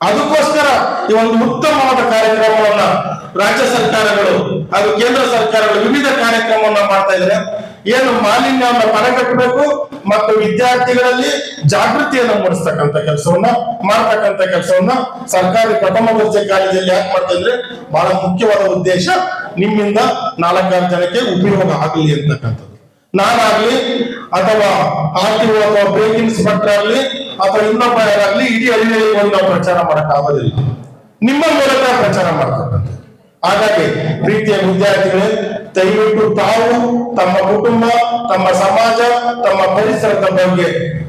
ಅದಕ್ಕೋಸ್ಕರ ಈ ಒಂದು ಉತ್ತಮವಾದ ಕಾರ್ಯಕ್ರಮವನ್ನ ರಾಜ್ಯ ಸರ್ಕಾರಗಳು ಹಾಗೂ ಕೇಂದ್ರ ಸರ್ಕಾರಗಳು ವಿವಿಧ ಕಾರ್ಯಕ್ರಮವನ್ನ ಮಾಡ್ತಾ ಇದ್ದಾರೆ. ಏನು ಮಾಲಿನ್ಯವನ್ನು ತಡೆಗಟ್ಟಬೇಕು ಮತ್ತು ವಿದ್ಯಾರ್ಥಿಗಳಲ್ಲಿ ಜಾಗೃತಿಯನ್ನು ಮೂಡಿಸ್ತಕ್ಕಂಥ ಕೆಲಸವನ್ನ, ಮಾಡ್ತಕ್ಕಂಥ ಕೆಲಸವನ್ನ ಸರ್ಕಾರಿ ಪ್ರಥಮ ದರ್ಜೆ ಕಾಲೇಜಲ್ಲಿ ಯಾಕೆ ಮಾಡ್ತಾ ಇದ್ರೆ ಬಹಳ ಮುಖ್ಯವಾದ ಉದ್ದೇಶ ನಿಮ್ಮಿಂದ ನಾಲ್ಕಾರು ಜನಕ್ಕೆ ಉಪಯೋಗ ಆಗಲಿ ಅಂತಕ್ಕಂಥದ್ದು. ನಾನಾಗ್ಲಿ ಅಥವಾ ಆರ್ ಟಿ ಅಥವಾ ಬ್ರೇಕ್ ಇನ್ಸ್ಪೆಕ್ಟರ್ ಆಗ್ಲಿ ಅಥವಾ ಇನ್ನೊಬ್ಬ ಯಾರಾಗ್ಲಿ ಇಡೀ ಹಳ್ಳಿಯಲ್ಲಿ ಒಂದು ನಾವು ಪ್ರಚಾರ ಮಾಡಕ್ ಆಗೋದಿಲ್ಲ. ನಿಮ್ಮ ಮೂಲಕ ಪ್ರಚಾರ ಮಾಡ್ತಕ್ಕಂಥ ಹಾಗಾಗಿ ಪ್ರೀತಿಯ ವಿದ್ಯಾರ್ಥಿಗಳೇ ದಯವಿಟ್ಟು ತಾವು ತಮ್ಮ ಕುಟುಂಬ ತಮ್ಮ ಸಮಾಜ ತಮ್ಮ ಪರಿಸರದ ಬಗ್ಗೆ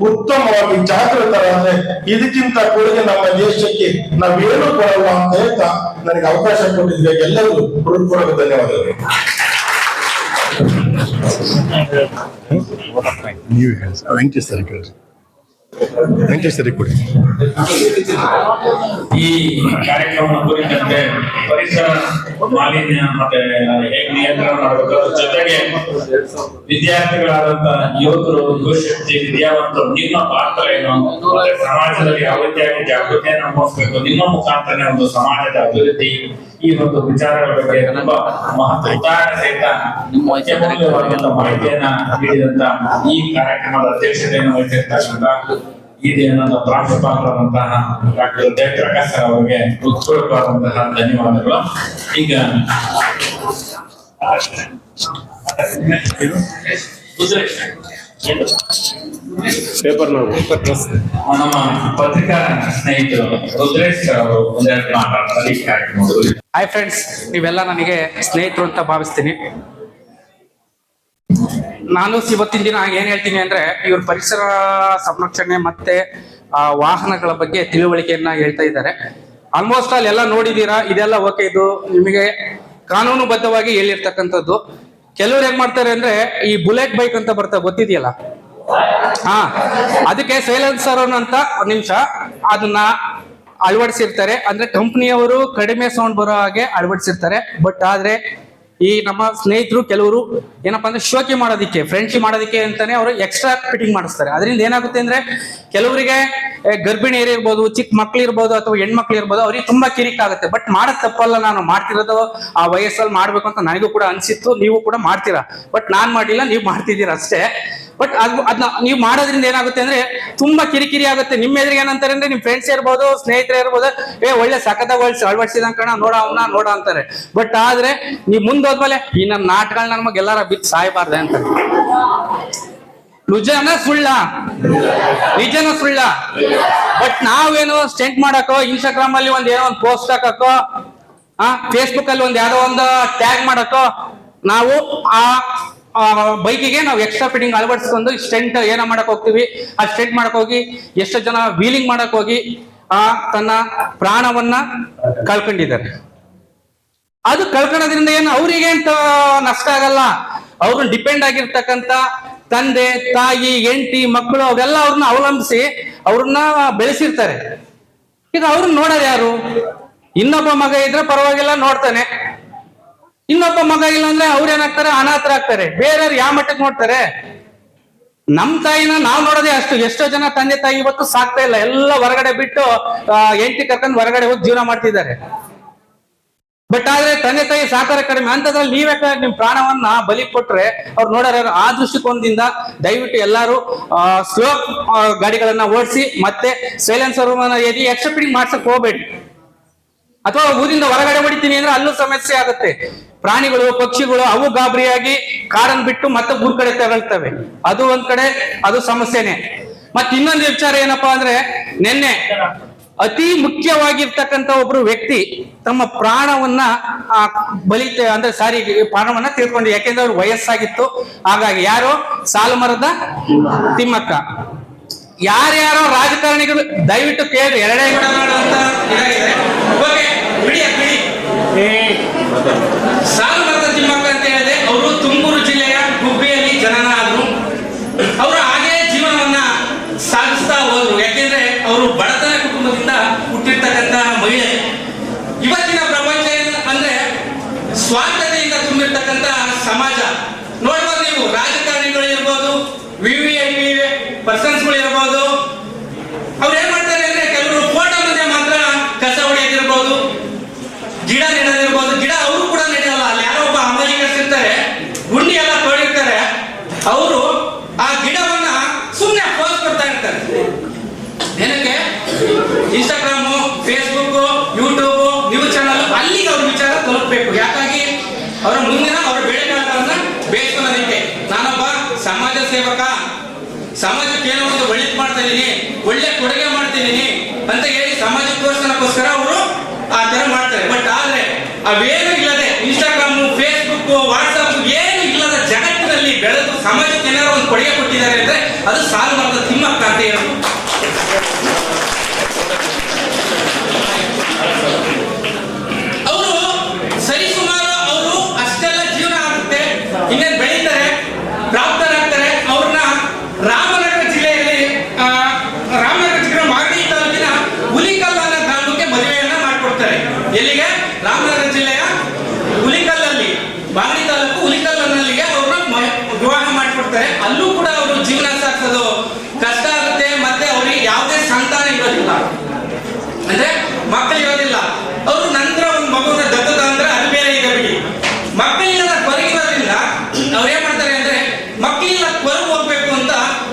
ಉತ್ತಮವಾಗಿ ಜಾಗೃತರಾದ್ರೆ ಇದಕ್ಕಿಂತ ಕೊಡುಗೆ ನಮ್ಮ ದೇಶಕ್ಕೆ ನಾವೇನು ಕೊಡಲ್ಲ ಅಂತ ಹೇಳ್ತಾ ನನಗೆ ಅವಕಾಶ ಕೊಟ್ಟಿದ್ದೆ ಎಲ್ಲರಿಗೂ ಹೃತ್ಪೂರ್ವಕ ಧನ್ಯವಾದಗಳು. ನೀವು ಹೇಳಿ ಸರ್ ವೆಂಕಟೇಶ್ ಸರ್ ಕೇಳಿ ವೆಂಕಟೇಶ್ ಕೊಡಿ. ಈ ಕಾರ್ಯಕ್ರಮ ಕುರಿತಂತೆ ಪರಿಸರ ಮಾಲಿನ್ಯ ಮತ್ತೆ ಹೇಗೆ ನಿಯಂತ್ರಣ ಮಾಡಬೇಕು ಜೊತೆಗೆ ವಿದ್ಯಾರ್ಥಿಗಳಾದಂತ ಯುವಕರು, ಯುವಶಕ್ತಿ, ವಿದ್ಯಾವಂತರು, ನಿಮ್ಮ ಪಾತ್ರ ಏನು? ಸಮಾಜದಲ್ಲಿ ಯಾವ ರೀತಿಯಾಗಿ ಜಾಗೃತಿಯನ್ನು ಮೂಡಿಸಬೇಕು? ನಿಮ್ಮ ಮುಖಾಂತರ ಒಂದು ಸಮಾಜದ ಅಭಿವೃದ್ಧಿ ಈ ಒಂದು ವಿಚಾರಗಳ ಬಗ್ಗೆ ತುಂಬಾ ಮಹತ್ವ ಉದಾಹರಣೆ ಸಹಿತ ಅತ್ಯಮೂಲ್ಯವಾದಂತ ಮಾಹಿತಿಯನ್ನ ನೀಡಿದಂತ ಈ ಕಾರ್ಯಕ್ರಮದ ಅಧ್ಯಕ್ಷತೆಯನ್ನು ವಹಿಸಿರ್ತಕ್ಕಂಥ ಇದೇನಾದ ಪ್ರಾಂಶುಪಾಲರಾದಂತಹ ಡಾಕ್ಟರ್ ಜಯಪ್ರಕಾಶ್ ಸರ್ ಅವರಿಗೆ ಉತ್ಕೃಷ್ಟವಾದಂತಹ ಧನ್ಯವಾದಗಳು. ಈಗ ರುದ್ರೇಶ್, ಪೇಪರ್ ನಾವು. ನಮ್ಮ ಪತ್ರಿಕಾ ಸ್ನೇಹಿತರು ರುದ್ರೇಶ್ ಸರ್ ಅವರು ಒಂದೆರಡು ಮಾತಾಡ್ತಾರೆ ಈ ಕಾರ್ಯಕ್ರಮದಲ್ಲಿ ಹಾಯ್ ಫ್ರೆಂಡ್ಸ್ ನೀವೆಲ್ಲ ನನಗೆ ಸ್ನೇಹಿತರು ಅಂತ ಭಾವಿಸ್ತೀನಿ. ನಾನು ಇವತ್ತಿನ ದಿನ ಏನ್ ಹೇಳ್ತೀನಿ ಅಂದ್ರೆ ಇವ್ರ ಪರಿಸರ ಸಂರಕ್ಷಣೆ ಮತ್ತೆ ಆ, ವಾಹನಗಳ ಬಗ್ಗೆ ತಿಳುವಳಿಕೆಯನ್ನ ಹೇಳ್ತಾ ಇದ್ದಾರೆ. ಆಲ್ಮೋಸ್ಟ್ ಆಲ್ ಎಲ್ಲ ನೋಡಿದೀರಾ ಇದೆಲ್ಲ ಓಕೆ ಇದು. ನಿಮಗೆ ಕಾನೂನುಬದ್ಧವಾಗಿ ಹೇಳಿರ್ತಕ್ಕಂಥದ್ದು ಕೆಲವ್ರು ಹೆಂಗ್ ಮಾಡ್ತಾರೆ ಅಂದ್ರೆ ಈ ಬುಲೆಟ್ ಬೈಕ್ ಅಂತ ಬರ್ತಾ ಗೊತ್ತಿದೆಯಲ್ಲ? ಹಾ, ಅದಕ್ಕೆ ಸೈಲೆನ್ಸರ್ ಅಂತ ನಿಮಿಷ. ಅದನ್ನ ಅಳವಡಿಸಿರ್ತಾರೆ. ಅಂದ್ರೆ ಕಂಪ್ನಿಯವರು ಕಡಿಮೆ ಸೌಂಡ್ ಬರೋ ಹಾಗೆ ಅಳವಡಿಸಿರ್ತಾರೆ. ಬಟ್ ಆದ್ರೆ ಈ ನಮ್ಮ ಸ್ನೇಹಿತರು ಕೆಲವರು ಏನಪ್ಪಾ ಅಂದ್ರೆ ಶೋಕಿ ಮಾಡೋದಿಕ್ಕೆ ಫ್ರೆಂಡ್ಶಿಪ್ ಮಾಡೋದಿಕ್ಕೆ ಅಂತಾನೆ ಅವರು ಎಕ್ಸ್ಟ್ರಾ ಫಿಟ್ಟಿಂಗ್ ಮಾಡಿಸ್ತಾರೆ. ಅದರಿಂದ ಏನಾಗುತ್ತೆ ಅಂದ್ರೆ ಕೆಲವರಿಗೆ ಗರ್ಭಿಣಿಯರಿ ಇರ್ಬೋದು ಚಿಕ್ಕ ಮಕ್ಳು ಇರ್ಬೋದು ಅಥವಾ ಹೆಣ್ಮಕ್ಳು ಇರ್ಬೋದು, ಅವ್ರಿಗೆ ತುಂಬಾ ಕಿರಿಕ್ ಆಗುತ್ತೆ ಬಟ್ ಮಾಡೋದ್ ತಪ್ಪಲ್ಲ, ನಾನು ಮಾಡ್ತಿರೋದು ಆ ವಯಸ್ಸಲ್ಲಿ ಮಾಡ್ಬೇಕು ಅಂತ ನನಗೂ ಕೂಡ ಅನ್ಸಿತ್ತು, ನೀವು ಕೂಡ ಮಾಡ್ತೀರಾ. ಬಟ್ ನಾನ್ ಮಾಡಿಲ್ಲ, ನೀವು ಮಾಡ್ತಿದ್ದೀರಾ ಅಷ್ಟೇ. ಬಟ್ ಅದು ಅದನ್ನ ನೀವು ಮಾಡೋದ್ರಿಂದ ಏನಾಗುತ್ತೆ ಅಂದ್ರೆ ತುಂಬಾ ಕಿರಿಕಿರಿ ಆಗುತ್ತೆ. ನಿಮ್ಮ ಎದುರಿಗೆ ಏನಂತಾರೆ ಅಂದ್ರೆ ನಿಮ್ ಫ್ರೆಂಡ್ಸ್ ಇರ್ಬೋದು, ಸ್ನೇಹಿತರೆ ಇರ್ಬೋದು, ಏ, ಒಳ್ಳೆ ಸಖತ್ತಾಗಿ ಒಳ್ಳೆ ಅಳವಡಿಸಿದ ಕಣ, ನೋಡ ಅವನ್ನ ನೋಡ ಅಂತಾರೆ. ಬಟ್ ಆದ್ರೆ ನೀವು ಮುಂದೋದ್ಮೇಲೆ ಈ ನಮ್ಮ ನಾಟಕಗಳನ್ನ ನಮಗೆ ಎಲ್ಲಾರ ಬಿದ್ದು ಸಾಯಬಾರ್ದೆ ಅಂತ. ನಿಜನ ಸುಳ್ಳ. ನಿಜನ ಸುಳ್ಳ. ಬಟ್ ನಾವೇನು ಸ್ಟೆಂಟ್ ಮಾಡಕ್ಕೋ ಇನ್ಸ್ಟಾಗ್ರಾಮ್ ಅಲ್ಲಿ ಒಂದ್ ಏನೋ ಒಂದ್ ಪೋಸ್ಟ್ ಹಾಕಕ್ಕೋ, ಆ ಫೇಸ್ಬುಕ್ ಅಲ್ಲಿ ಒಂದ್ ಯಾವ್ದೋ ಒಂದು ಟ್ಯಾಗ್ ಮಾಡಕ್ಕೋ, ನಾವು ಆ ಬೈಕಿಗೆ ನಾವು ಎಕ್ಸ್ಟ್ರಾ ಫಿಟ್ಟಿಂಗ್ ಅಳವಡಿಸ್ಕೊಂಡು ಸ್ಟೆಂಟ್ ಏನೋ ಮಾಡಕ್ ಹೋಗ್ತೀವಿ. ಆ ಸ್ಟೆಂಟ್ ಮಾಡಕ್ ಹೋಗಿ ಎಷ್ಟೋ ಜನ ವೀಲಿಂಗ್ ಮಾಡಕ್ ಹೋಗಿ, ಆ, ತನ್ನ ಪ್ರಾಣವನ್ನ ಕಳ್ಕೊಂಡಿದ್ದಾರೆ. ಅದು ಕಳ್ಕೊಳ್ಳೋದ್ರಿಂದ ಏನು ಅವರಿಗೆ ಅಂತ ನಷ್ಟ ಆಗಲ್ಲ. ಅವ್ರನ್ನ ಡಿಪೆಂಡ್ ಆಗಿರ್ತಕ್ಕಂಥ ತಂದೆ, ತಾಯಿ, ಹೆಂಡತಿ, ಮಕ್ಕಳು ಅವರೆಲ್ಲ ಅವ್ರನ್ನ ಅವಲಂಬಿಸಿ ಅವ್ರನ್ನ ಬೆಳೆಸಿರ್ತಾರೆ. ಈಗ ಅವ್ರನ್ನ ನೋಡೋದು ಯಾರು? ಇನ್ನೊಬ್ಬ ಮಗ ಇದ್ರೆ ಪರವಾಗಿಲ್ಲ ನೋಡ್ತಾನೆ. ಇನ್ನೊಬ್ಬ ಮಗ ಇಲ್ಲ ಅಂದ್ರೆ ಅವ್ರೇನಾಗ್ತಾರೆ ಅನಾಥರಾಗ್ತಾರೆ ಬೇರೆಯವ್ರು ಯಾವ ಮಟ್ಟಕ್ಕೆ ನೋಡ್ತಾರೆ? ನಮ್ ತಾಯಿನ ನಾವ್ ನೋಡೋದೇ ಅಷ್ಟು. ಎಷ್ಟೋ ಜನ ತಂದೆ ತಾಯಿ ಇವತ್ತು ಸಾಕ್ತಾ ಇಲ್ಲ. ಎಲ್ಲ ಹೊರಗಡೆ ಬಿಟ್ಟು ಎಂಟಿ ಕರ್ಕೊಂಡು ಹೊರಗಡೆ ಹೋಗಿ ಜೀವನ ಮಾಡ್ತಿದ್ದಾರೆ. ಬಟ್ ಆದ್ರೆ ತಂದೆ ತಾಯಿ ಸಾಕಾರ ಕಡಿಮೆ. ಅಂತದ್ರಲ್ಲಿ ನೀವೇ ನಿಮ್ ಪ್ರಾಣವನ್ನ ಬಲಿ ಕೊಟ್ರೆ ಅವ್ರು ನೋಡೋರು? ಆ ದೃಷ್ಟಿಕೋನದಿಂದ ದಯವಿಟ್ಟು ಎಲ್ಲಾರು ಸ್ಲೋ ಗಾಡಿಗಳನ್ನ ಓಡಿಸಿ ಮತ್ತೆ ಸೈಲೆನ್ಸರ್ ಎದಿ ಎಕ್ಸೆಪ್ಟಿಂಗ್ ಮಾಡ್ಸಕ್ ಹೋಗ್ಬೇಡಿ. ಅಥವಾ ಊರಿಂದ ಹೊರಗಡೆ ಹೊಡಿತೀನಿ ಅಂದ್ರೆ ಅಲ್ಲೂ ಸಮಸ್ಯೆ ಆಗುತ್ತೆ. ಪ್ರಾಣಿಗಳು, ಪಕ್ಷಿಗಳು ಅವು ಗಾಬರಿಯಾಗಿ ಕಾರನ್ ಬಿಟ್ಟು ಮತ್ತೆ ಊರ್ ಕಡೆ ತಗೊಳ್ತವೆ ಅದು ಒಂದ್ ಕಡೆ, ಅದು ಸಮಸ್ಯೆನೆ. ಮತ್ ಇನ್ನೊಂದು ವಿಚಾರ ಏನಪ್ಪಾ ಅಂದ್ರೆ, ನಿನ್ನೆ ಅತಿ ಮುಖ್ಯವಾಗಿರ್ತಕ್ಕಂಥ ಒಬ್ರು ವ್ಯಕ್ತಿ ತಮ್ಮ ಪ್ರಾಣವನ್ನ ಆ, ಬಲಿ ಅಂದ್ರೆ ಸಾರಿ ಪ್ರಾಣವನ್ನ ತಿಳ್ಕೊಂಡು ಯಾಕೆಂದ್ರೆ ಅವ್ರು ವಯಸ್ಸಾಗಿತ್ತು. ಹಾಗಾಗಿ ಯಾರು? ಸಾಲುಮರದ ತಿಮ್ಮಕ್ಕ. ಯಾರ್ಯಾರೋ ರಾಜಕಾರಣಿಗಳು ದಯವಿಟ್ಟು ಕೇಳಿ ಎರಡೇ ಅಂತ ಇದಾಗಿದೆ. ಓಕೆ, ಬಿಡಿ ಅದ್ ಬಿಡಿ ಸಾಲುಮರದ ತಿಮ್ಮಕ್ಕ ಅಂತ ಹೇಳಿದೆ ಅವರು ತುಮಕೂರು ಜಿಲ್ಲೆಯ ಗುಬ್ಬಿಯಲ್ಲಿ ಜನನ ಆದ್ರು ಅವರು ಹಾಗೆ ಜೀವನವನ್ನ ಸಾಗಿಸ್ತಾ ಹೋದ್ರು ಯಾಕೆಂದ್ರೆ ಅವರು ಬಡತನ ಕುಟುಂಬದಿಂದ ಹುಟ್ಟಿರ್ತಕ್ಕಂತ ಮಹಿಳೆ ಇವತ್ತಿನ ಪ್ರಪಂಚ ಏನು ಅಂದ್ರೆ ಸ್ವಾರ್ಥತೆಯಿಂದ ತುಂಬಿರ್ತಕ್ಕಂತ ಸಮಾಜ ನೋಡ್ಬೋದು ನೀವು ರಾಜಕಾರಣಿಗಳು ಇರ್ಬೋದು ವಿ ವಿ ಐ ಪಿ ಪರ್ಸನ್ಸ್ಗಳು ಇರ್ಬೋದು ಅವ್ರು ಏನ್ ಮಾಡ್ತಾರೆ ಅಂದ್ರೆ ಕೆಲವರು ಫೋಟೋ ಮುಂದೆ ಮಾತ್ರ ಕಸ ಹೊಡೆಯೋದಿರ್ಬೋದು ಗಿಡ ನೆಡೋದಿರ್ಬೋದು ಗಿಡ ಅವರು ಕೂಡ ನಡೆಯಲ್ಲ ಅಲ್ಲಿ ಯಾರೋ ಒಬ್ಬ ಅಮಲಿಗರ್ಸ್ ಇರ್ತಾರೆ ಗುಂಡಿ ಎಲ್ಲ ತೋಡಿರ್ತಾರೆ ಅವರು ಆ ಗಿಡವನ್ನ ಸುಮ್ಮನೆ ಪೋಸ್ಟ್ ಕೊಡ್ತಾ ಇರ್ತಾರೆ ಏನಕ್ಕೆ Instagram Facebook YouTube news channel ಅಲ್ಲಿಗೆ ಅವ್ರ ವಿಚಾರ ತಲುಪಬೇಕು ಯಾಕಾಗಿ ಅವರ ಮುಂದಿನ ಅವರ ಬೆಳೆಗಾರರನ್ನ ಬೇಯಿಸ್ಕೊಳ್ಳೋದಕ್ಕೆ ನಾನೊಬ್ಬ ಸಮಾಜ ಸೇವಕ ಸಮಾಜಕ್ಕೆ ಏನೋ ಒಂದು ಒಳ್ಳೇದು ಮಾಡ್ತಾ ಇದೀನಿ ಒಳ್ಳೆ ಕೊಡುಗೆ ಮಾಡ್ತಿದ್ದೀನಿ ಅಂತ ಹೇಳಿ ಸಮಾಜಕ್ಕೋಸ್ಕರಕ್ಕೋಸ್ಕರ ಅವರು ಆ ತರ ಮಾಡ್ತಾರೆ ಬಟ್ ಆದ್ರೆ ಅವೇನು ಇಲ್ಲದೆ ಇನ್ಸ್ಟಾಗ್ರಾಮ್ ಫೇಸ್ಬುಕ್ ವಾಟ್ಸ್ಆಪ್ ಏನು ಇಲ್ಲದ ಜಗತ್ತಿನಲ್ಲಿ ಬೆಳೆದು ಸಮಾಜಕ್ಕೆ ಏನಾದ್ರು ಒಂದು ಕೊಡುಗೆ ಕೊಟ್ಟಿದ್ದಾರೆ ಅಂದ್ರೆ ಅದು ಸಾಲು ಮಾಡಿದ ತಿಮ್ಮಕ್ಕ ಅಂತ ಹೇಳೋದು ಅವರು ಸರಿಸುಮಾರು ಅವರು ಅಷ್ಟೆಲ್ಲ ಜೀವನ ಆಗುತ್ತೆ ಇನ್ನೇನು ಬೆಳೀತಾರೆ ಪ್ರಾಪ್ತರಾಗ್ತಾರೆ ಅವ್ರನ್ನ ರಾಮನಗರ ಜಿಲ್ಲೆಯಲ್ಲಿ ಆ, ರಾಮನಗರ ಜಿಲ್ಲೆ ಮಾಗಡಿ ತಾಲೂಕಿನ ಹುಲಿಕಲ್ ಅನ್ನೋ ಗ್ರಾಮಕ್ಕೆ ಮದುವೆಯನ್ನ ಮಾಡ್ಕೊಡ್ತಾರೆ ಎಲ್ಲಿಗೆ ರಾಮನಗರ ಜಿಲ್ಲೆಯ ಹುಲಿಕಲ್ಲಲ್ಲಿ ಮಾಗಡಿ ತಾಲೂಕು ಹುಲಿಕಲ್ ಅನ್ನಲ್ಲಿಗೆ ಅವ್ರನ್ನ ಮ- ವಿವಾಹ ಮಾಡಿಕೊಡ್ತಾರೆ ಅಲ್ಲೂ ಕೂಡ ಅವರು ಜೀವನ ಸಾಗಿಸೋದು ಕಷ್ಟ ಆಗುತ್ತೆ ಮತ್ತೆ ಅವ್ರಿಗೆ ಯಾವುದೇ ಸಂತಾನ ಇರೋದಿಲ್ಲ ಅಂದ್ರೆ ಮಕ್ಕಳು ಇರೋದಿಲ್ಲ ಅವರು ನಂತರ ಒಂದು ಮಗುನ ದತ್ತದ ಅಂದ್ರೆ ಅದು ಬೇರೆ ಇದೆ ಬಿಡಿ ಮಕ್ಕಳಿಲ್ಲ ಕೊರಗಿರೋದ್ರಿಂದ ಅವ್ರು ಏನ್ ಮಾಡ್ತಾರೆ ಅಂದ್ರೆ ಮಕ್ಕಳಿಲ್ಲ ಹೊರಗೆ ಹೋಗ್ಬೇಕು ಅಂತ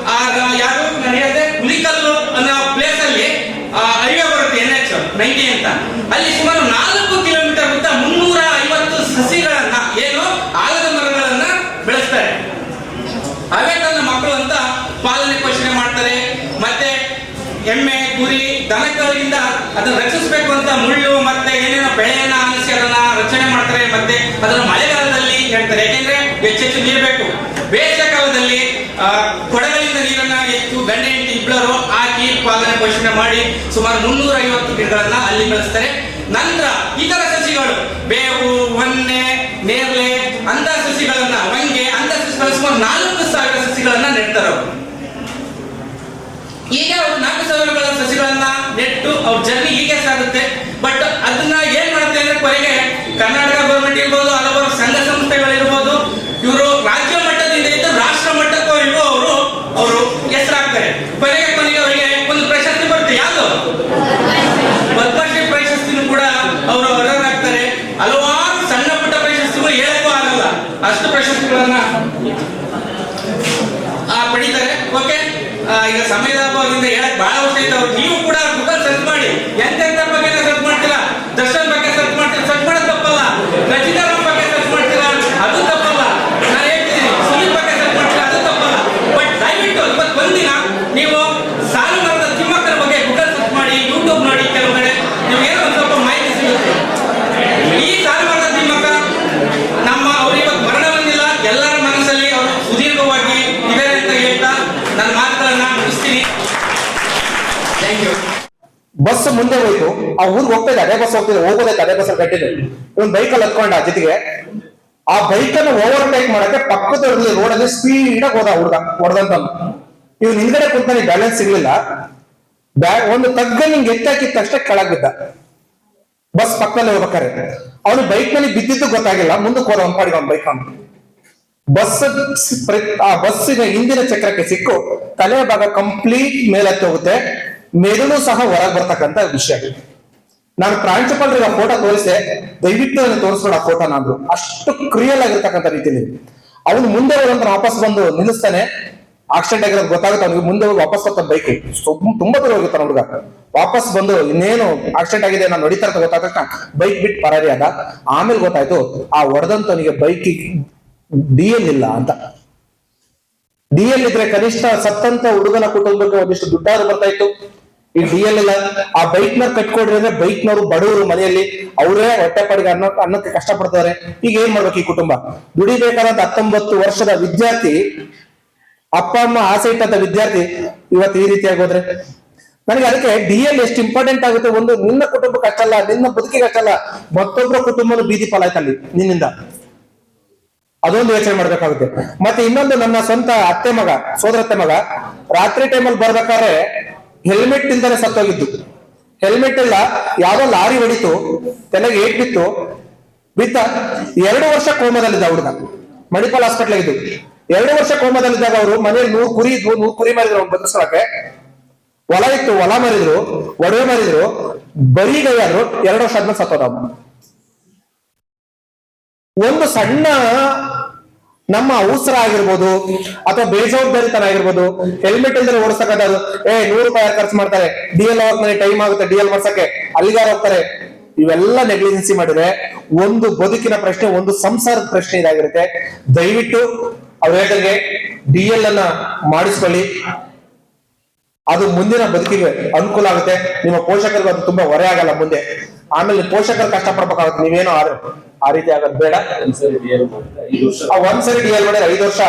ಆ ರ- ಯಾರು ನಡೆಯದೆ ಹುಲಿಕಲ್ಲು ಅನ್ನೋ ಪ್ಲೇಸ್ ಅಲ್ಲಿ ಹೈವೇ ಬರುತ್ತೆ ಎನ್ ಎಚ್ ನೈಂಟಿ ಅಂತ ಅಲ್ಲಿ ಸುಮಾರು ನಾಲ್ಕು ಕಿಲೋಮೀಟರ್ ಉದ್ದ ಮುನ್ನೂರ ಐವತ್ತು ಸಸಿಗಳನ್ನ ಏನು ಆಲದ ಮರಗಳನ್ನ ಬೆಳೆಸ್ತಾರೆ ಅವೇ ತನ್ನ ಮಕ್ಕಳು ಅಂತ ಪಾಲನೆ ಪೋಷಣೆ ಮಾಡ್ತಾರೆ ಮತ್ತೆ ಎಮ್ಮೆ ಕುರಿ ದನಗಳಿಂದ ಅದನ್ನ ರಕ್ಷಿಸಬೇಕು ಅಂತ ಮುಳ್ಳು ಮತ್ತೆ ಏನೇನೋ ಬೆಳೆಯನ್ನ ಆನಿಸಿ ಅದನ್ನ ರಕ್ಷಣೆ ಮಾಡ್ತಾರೆ ಮತ್ತೆ ಅದನ್ನ ಮಳೆಗಾಲದಲ್ಲಿ ಹೇಳ್ತಾರೆ ಯಾಕೆಂದ್ರೆ ಹೆಚ್ಚೆಚ್ಚು ನೀರು ಬೇಕು ಬೇಸಿಗೆ ಕಾಲದಲ್ಲಿ ಆ, ಕೊಡಗಳಿಂದ ನೀರನ್ನ ಎತ್ತು ಗಂಡೆ ಇಬ್ಬರು ಹಾಕಿ ಪಾಲನೆ ಪೋಷಣೆ ಮಾಡಿ ಸುಮಾರು ಮುನ್ನೂರ ಐವತ್ತು ಗಿಡಗಳನ್ನ ಅಲ್ಲಿ ಬೆಳೆಸ್ತಾರೆ. ನಂತರ ಇತರ ಸಸಿಗಳು ಬೇವು ಹೊನ್ನೆ ನೇರಳೆ ಅಂತ ಸಸಿಗಳನ್ನ ಒಂಗೆ ಅಂತ ಸಸಿಗಳು ಸುಮಾರು ನಾಲ್ಕು ಸಾವಿರ ಸಸಿಗಳನ್ನ ನೆಡ್ತಾರೆ ಅವರು. ಈಗ ಅವ್ರು ನಾಲ್ಕು ಸಾವಿರ ಸಸಿಗಳನ್ನ ನೆಟ್ಟು ಅವ್ರ ಜರ್ನಿ ಹೀಗೆ ಸಾಗುತ್ತೆ. ಬಟ್ ಅದನ್ನ ಏನ್ ಮಾಡುತ್ತೆ ಅಂದ್ರೆ ಕೊನೆಗೆ ಕರ್ನಾಟಕ ಗೌರ್ಮೆಂಟ್ ಇರ್ಬೋದು ಹಲವಾರು ಸಂಘ ಸಂಸ್ಥೆಗಳಿರ್ಬೋದು ಇವರು ರಾಜ್ಯ ಮಟ್ಟದಿಂದ ಇದ್ದು ರಾಷ್ಟ್ರ ಮಟ್ಟಕ್ಕವರೆಗೂ ಅವರು ಅವರು ಹೆಸರಾಗ್ತಾರೆ ಕೊನೆಗೆ ಕೊನೆಗೆ ಅವರಿಗೆ ಒಂದು ಪ್ರಶಸ್ತಿ ಬರುತ್ತೆ ಯಾವುದು ಪದ್ಮಶ್ರೀ ಪ್ರಶಸ್ತಿನೂ ಕೂಡ ಅವರು ಅರ್ಹರಾಗ್ತಾರೆ ಹಲವಾರು ಸಣ್ಣ ಪುಟ್ಟ ಪ್ರಶಸ್ತಿಗಳು ಹೇಳಕ್ಕೂ ಆಗಲ್ಲ ಅಷ್ಟು ಪ್ರಶಸ್ತಿಗಳನ್ನ ಆ, ಪಡಿತಾರೆ ಓಕೆ ಈಗ ಸಮಯದ ಅಭಾವದಿಂದ ಹೇಳಕ್ ಬಹಳ ವರ್ಷ ಐತೆ ಅವ್ರು ನೀವು ಕೂಡ ಗೂಗಲ್ ಸರ್ಚ್ ಮಾಡಿ ಎಂತೆಂತ ಬಗ್ಗೆ ಸರ್ಚ್ ಮಾಡ್ತೀರಾ ದರ್ಶನ್ ಬಗ್ಗೆ ಸರ್ಚ್ ಮಾಡ್ತೀರಾ ಸರ್ಚ್ ಮಾಡೋದು ತಪ್ಪಲ್ಲ ರಚಿತಾರಾಮ್ ಬಗ್ಗೆ ಸರ್ಚ್ ಮಾಡ್ತೀರಾ ಅದು ತಪ್ಪಲ್ಲ ನಾನು ಹೇಳ್ತಿದ್ದೀನಿ ಸುನೀಲ್ ಬಗ್ಗೆ ಸರ್ಚ್ ಮಾಡ್ತೀರಾ ಅದು ತಪ್ಪಲ್ಲ ಬಟ್ ದಯವಿಟ್ಟು ಇವತ್ತು ಒಂದಿನ ನೀವು ಸಾಲು ಮರದ ತಿಮ್ಮಕ್ಕನ ಬಗ್ಗೆ ಗೂಗಲ್ ಸರ್ಚ್ ಮಾಡಿ ಯೂಟ್ಯೂಬ್ ನೋಡಿ ಕೆಲವು ಕಡೆ ನಿಮ್ಗೆ ಏನೋ ಒಂದು ಸ್ವಲ್ಪ ಮಾಹಿತಿ ಸಿಗುತ್ತೆ ಈ ಸಾಲು ಮರದ ತಿಮ್ಮಕ್ಕ ನಮ್ಮ ಅವ್ರು ಇವತ್ತು ಮರಣ ಹೊಂದಿಲ್ಲ ಎಲ್ಲರ ಮನಸ್ಸಲ್ಲಿ ಅವರು ಸುದೀರ್ಘವಾಗಿ ಇದ್ದಾರೆ ಅಂತ ಹೇಳ್ತಾ ನನ್ನ ಮಾತುಗಳನ್ನ ಮುಗಿಸ್ತೀನಿ ಥ್ಯಾಂಕ್ ಯು ಬಸ್ ಮುಂದೆ ಹೋಯ್ತು. ಆ ಊರಿಗೆ ಹೋಗ್ತಾ ಅದೇ ಬಸ್ ಹೋಗ್ತಿದೆ ಹೋಗೋದೈತೆ ಅದೇ ಬಸ್ ಕಟ್ಟಿದೆ ಒಂದ್ ಬೈಕ್ ಬೈಕಲ್ಲಿ ಹತ್ಕೊಂಡ ಜೊತೆಗೆ. ಆ ಬೈಕ್ ಅನ್ನು ಓವರ್ಟೇಕ್ ಮಾಡಕ್ಕೆ ಪಕ್ಕದ ರೋಡ್ ಅಲ್ಲಿ ಸ್ಪೀಡ್ ಆಗಿ ಹೋದ ಹುಡುಗ ಹೊಡೆದಂತ ಇವ್ ಹಿಂದ್ಗಡೆ ಕುಂತಾನೆ ಬ್ಯಾಲೆನ್ಸ್ ಸಿಗ್ಲಿಲ್ಲ. ಒಂದು ತಗ್ಗ ನಿಂಗೆ ಎತ್ತಾಕಿದ ತಕ್ಷಣ ಕೆಳಗ್ ಬಿದ್ದ. ಬಸ್ ಪಕ್ಕದಲ್ಲಿ ಹೋಗ್ಬೇಕಾರೆ. ಅವನು ಬೈಕ್ನಲ್ಲಿ ಬಿದ್ದಿದ್ದು ಗೊತ್ತಾಗಿಲ್ಲ. ಮುಂದಕ್ಕೆ ಹೋದ ಒಂದ್ ಅವ್ನ ಬೈಕ್ ಅವನು. ಬಸ್ ಆ ಬಸ್ಸಿನ ಹಿಂದಿನ ಚಕ್ರಕ್ಕೆ ಸಿಕ್ಕು. ತಲೆ ಭಾಗ ಕಂಪ್ಲೀಟ್ ಮೇಲೆ ಹೋಗುತ್ತೆ. ಮೆದುಳು ಸಹ ಹೊರಗೆ ಬರ್ತಕ್ಕಂತ ವಿಷಯ. ನಾನು ಪ್ರಾಂಶುಪಾಲರಿಗೆ ಆ ಫೋಟೋ ತೋರಿಸಿದೆ, ದಯವಿಟ್ಟು ನನಗೆ ತೋರಿಸ್ಕೊಡ ಆ ಫೋಟೋ ನಾನು ಅಷ್ಟು ಕ್ರಿಯಲ್ ಆಗಿರ್ತಕ್ಕಂಥ ರೀತಿಯಲ್ಲಿ ಅವನು ಮುಂದೆ ಹೋದಂತ ವಾಪಸ್ ಬಂದು ನಿಲ್ಲಿಸ್ತಾನೆ. ಆಕ್ಸಿಡೆಂಟ್ ಆಗಿರೋದು ಗೊತ್ತಾಗುತ್ತೆ, ಅವ್ನಿಗೆ ಮುಂದೆ ಹೋಗಿ ವಾಪಸ್ ಬರ್ತಾನೆ ಬೈಕ್ ತುಂಬಾ ದೂರ ಹೋಗಿರ್ತಾನೆ ಹುಡುಗ. ವಾಪಸ್ ಬಂದು ಇನ್ನೇನು ಆಕ್ಸಿಡೆಂಟ್ ಆಗಿದೆ ನಾನು ನಡೀತಾರ ಗೊತ್ತಾದ ತಕ್ಷಣ ಬೈಕ್ ಬಿಟ್ಟು ಪರಾರಿ ಆದ. ಆಮೇಲೆ ಗೊತ್ತಾಯ್ತು, ಆ ಹೊಡೆದಂತವನಿಗೆ ಬೈಕ್ ಡಿ ಎಲ್ ಇಲ್ಲ ಅಂತ. ಡಿ ಎಲ್ ಇದ್ರೆ ಕನಿಷ್ಠ ಸತ್ತಂತ ಹುಡುಗನ ಕುಟುಂಬಕ್ಕೆ ಒಂದಿಷ್ಟು ದುಡ್ಡಾದ್ರು ಬರ್ತಾ ಇತ್ತು. ಈ ಡಿ ಎಲ್ ಎಲ್ಲ ಆ ಬೈಕ್ನ ಕಟ್ಕೊಡ್ರಿ ಅಂದ್ರೆ ಬೈಕ್ ನವರು ಬಡವರು ಮನೆಯಲ್ಲಿ ಅವರೇ ಹೊಟ್ಟೆ ಪಡೆಗೆ ಅನ್ನೋ, ಅನ್ನಕ್ಕೆ ಕಷ್ಟಪಡ್ತಾರೆ ಈಗ ಏನ್ ಮಾಡ್ಬೇಕು ಈ ಕುಟುಂಬ? ದುಡಿಬೇಕಾದ ಹತ್ತೊಂಬತ್ತು ವರ್ಷದ ವಿದ್ಯಾರ್ಥಿ, ಅಪ್ಪ, ಅಮ್ಮ ಆಸೆ ಇಟ್ಟಂತ ವಿದ್ಯಾರ್ಥಿ ಇವತ್ತು ಈ ರೀತಿಯಾಗಿ ಹೋದ್ರೆ ನನಗೆ ಅದಕ್ಕೆ ಡಿ ಎಲ್ ಎಷ್ಟು ಇಂಪಾರ್ಟೆಂಟ್ ಆಗುತ್ತೆ ಒಂದು ನಿನ್ನ ಕುಟುಂಬಕ್ಕೆ ಅಷ್ಟಲ್ಲ ನಿನ್ನ ಬದುಕಿಗೆ ಅಷ್ಟಲ್ಲ ಮತ್ತೊಬ್ಬರ ಕುಟುಂಬನ ಬೀದಿ ಪಾಲಾಯ್ತಲ್ಲಿ ನಿನ್ನಿಂದ. ಅದೊಂದು ಯೋಚನೆ ಮಾಡ್ಬೇಕಾಗುತ್ತೆ. ಮತ್ತೆ ಇನ್ನೊಂದು ನನ್ನ ಸ್ವಂತ ಅತ್ತೆ ಮಗ, ಸೋದರತ್ತೆ ಮಗ, ರಾತ್ರಿ ಟೈಮಲ್ಲಿ ಬರ್ಬೇಕಾದ್ರೆ ಹೆಲ್ಮೆಟ್ ಇಂದಾನೆ ಸತ್ತೋಗಿದ್ದು. ಹೆಲ್ಮೆಟ್ ಎಲ್ಲ ಯಾವ ಲಾರಿ ಹೊಡಿತು ತಲೆಗೆ ಏಟ್ ಬಿತ್ತು ಬಿತ್ತ ಎರಡು ವರ್ಷ ಕೋಮದಲ್ಲಿದ್ದ ಹುಡುಗ. ಮಣಿಪಾಲ್ ಹಾಸ್ಪಿಟಲ್ ಇದ್ದು. ಎರಡು ವರ್ಷ ಕೋಮದಲ್ಲಿದ್ದಾಗ ಅವರು ಮನೆಯಲ್ಲಿ ನೂರು ಕುರಿ ಇದ್ವು, ನೂರು ಕುರಿ ಮಾರಿದ್ರು ಅವ್ನು ಬದುಕಿಸೋಕೆ ಹೊಲ ಇತ್ತು, ಹೊಲ ಮಾರಿದ್ರು, ಒಡವೆ ಮಾರಿದ್ರು, ಬರೀ ಗೈಯಾದ್ರು, ಎರಡು ವರ್ಷ ಆದ್ಮೇಲೆ ಸತ್ತೋದ. ಒಂದು ಸಣ್ಣ ನಮ್ಮ ಅವಸರ ಆಗಿರ್ಬೋದು ಅಥವಾ ಬೇಜವಾಬ್ದಾರಿತನ ಆಗಿರ್ಬೋದು ಹೆಲ್ಮೆಟ್ ಇಲ್ದ್ರೆ ಓಡಿಸಕ್ಕಾದ್ರು ಏ, ನೂರು ರೂಪಾಯಿ ಖರ್ಚು ಮಾಡ್ತಾರೆ? ಡಿ ಎಲ್ ಮನೆ ಟೈಮ್ ಆಗುತ್ತೆ ಡಿ ಎಲ್ ಮಾಡ್ಸಕ್ಕೆ. ಅಲ್ಲಿಗಾರ ಹೋಗ್ತಾರೆ. ಇವೆಲ್ಲ ನೆಗ್ಲಿಜೆನ್ಸಿ ಮಾಡಿದ್ರೆ ಒಂದು ಬದುಕಿನ ಪ್ರಶ್ನೆ, ಒಂದು ಸಂಸಾರದ ಪ್ರಶ್ನೆ ಇದಾಗಿರುತ್ತೆ. ದಯವಿಟ್ಟು ಅವ್ರ ಹೇಳ್ದಂಗೆ ಡಿ ಎಲ್ ಅನ್ನ ಮಾಡಿಸ್ಕೊಳ್ಳಿ. ಅದು ಮುಂದಿನ ಬದುಕಿಗೆ ಅನುಕೂಲ ಆಗುತ್ತೆ. ನಿಮ್ಮ ಪೋಷಕರಿಗೂ ಅದು ತುಂಬಾ ಹೊರೆ ಆಗಲ್ಲ ಮುಂದೆ. ಆಮೇಲೆ ಪೋಷಕರು ಕಷ್ಟ ಪಡ್ಬೇಕಾಗುತ್ತೆ ನೀವೇನೋ ಆ ಆ ರೀತಿ ಆಗೋದು ಬೇಡ. ಒಂದ್ಸರಿ ಡಿಎಲ್ ಮಾಡಿದ್ರೆ ಐದು ವರ್ಷ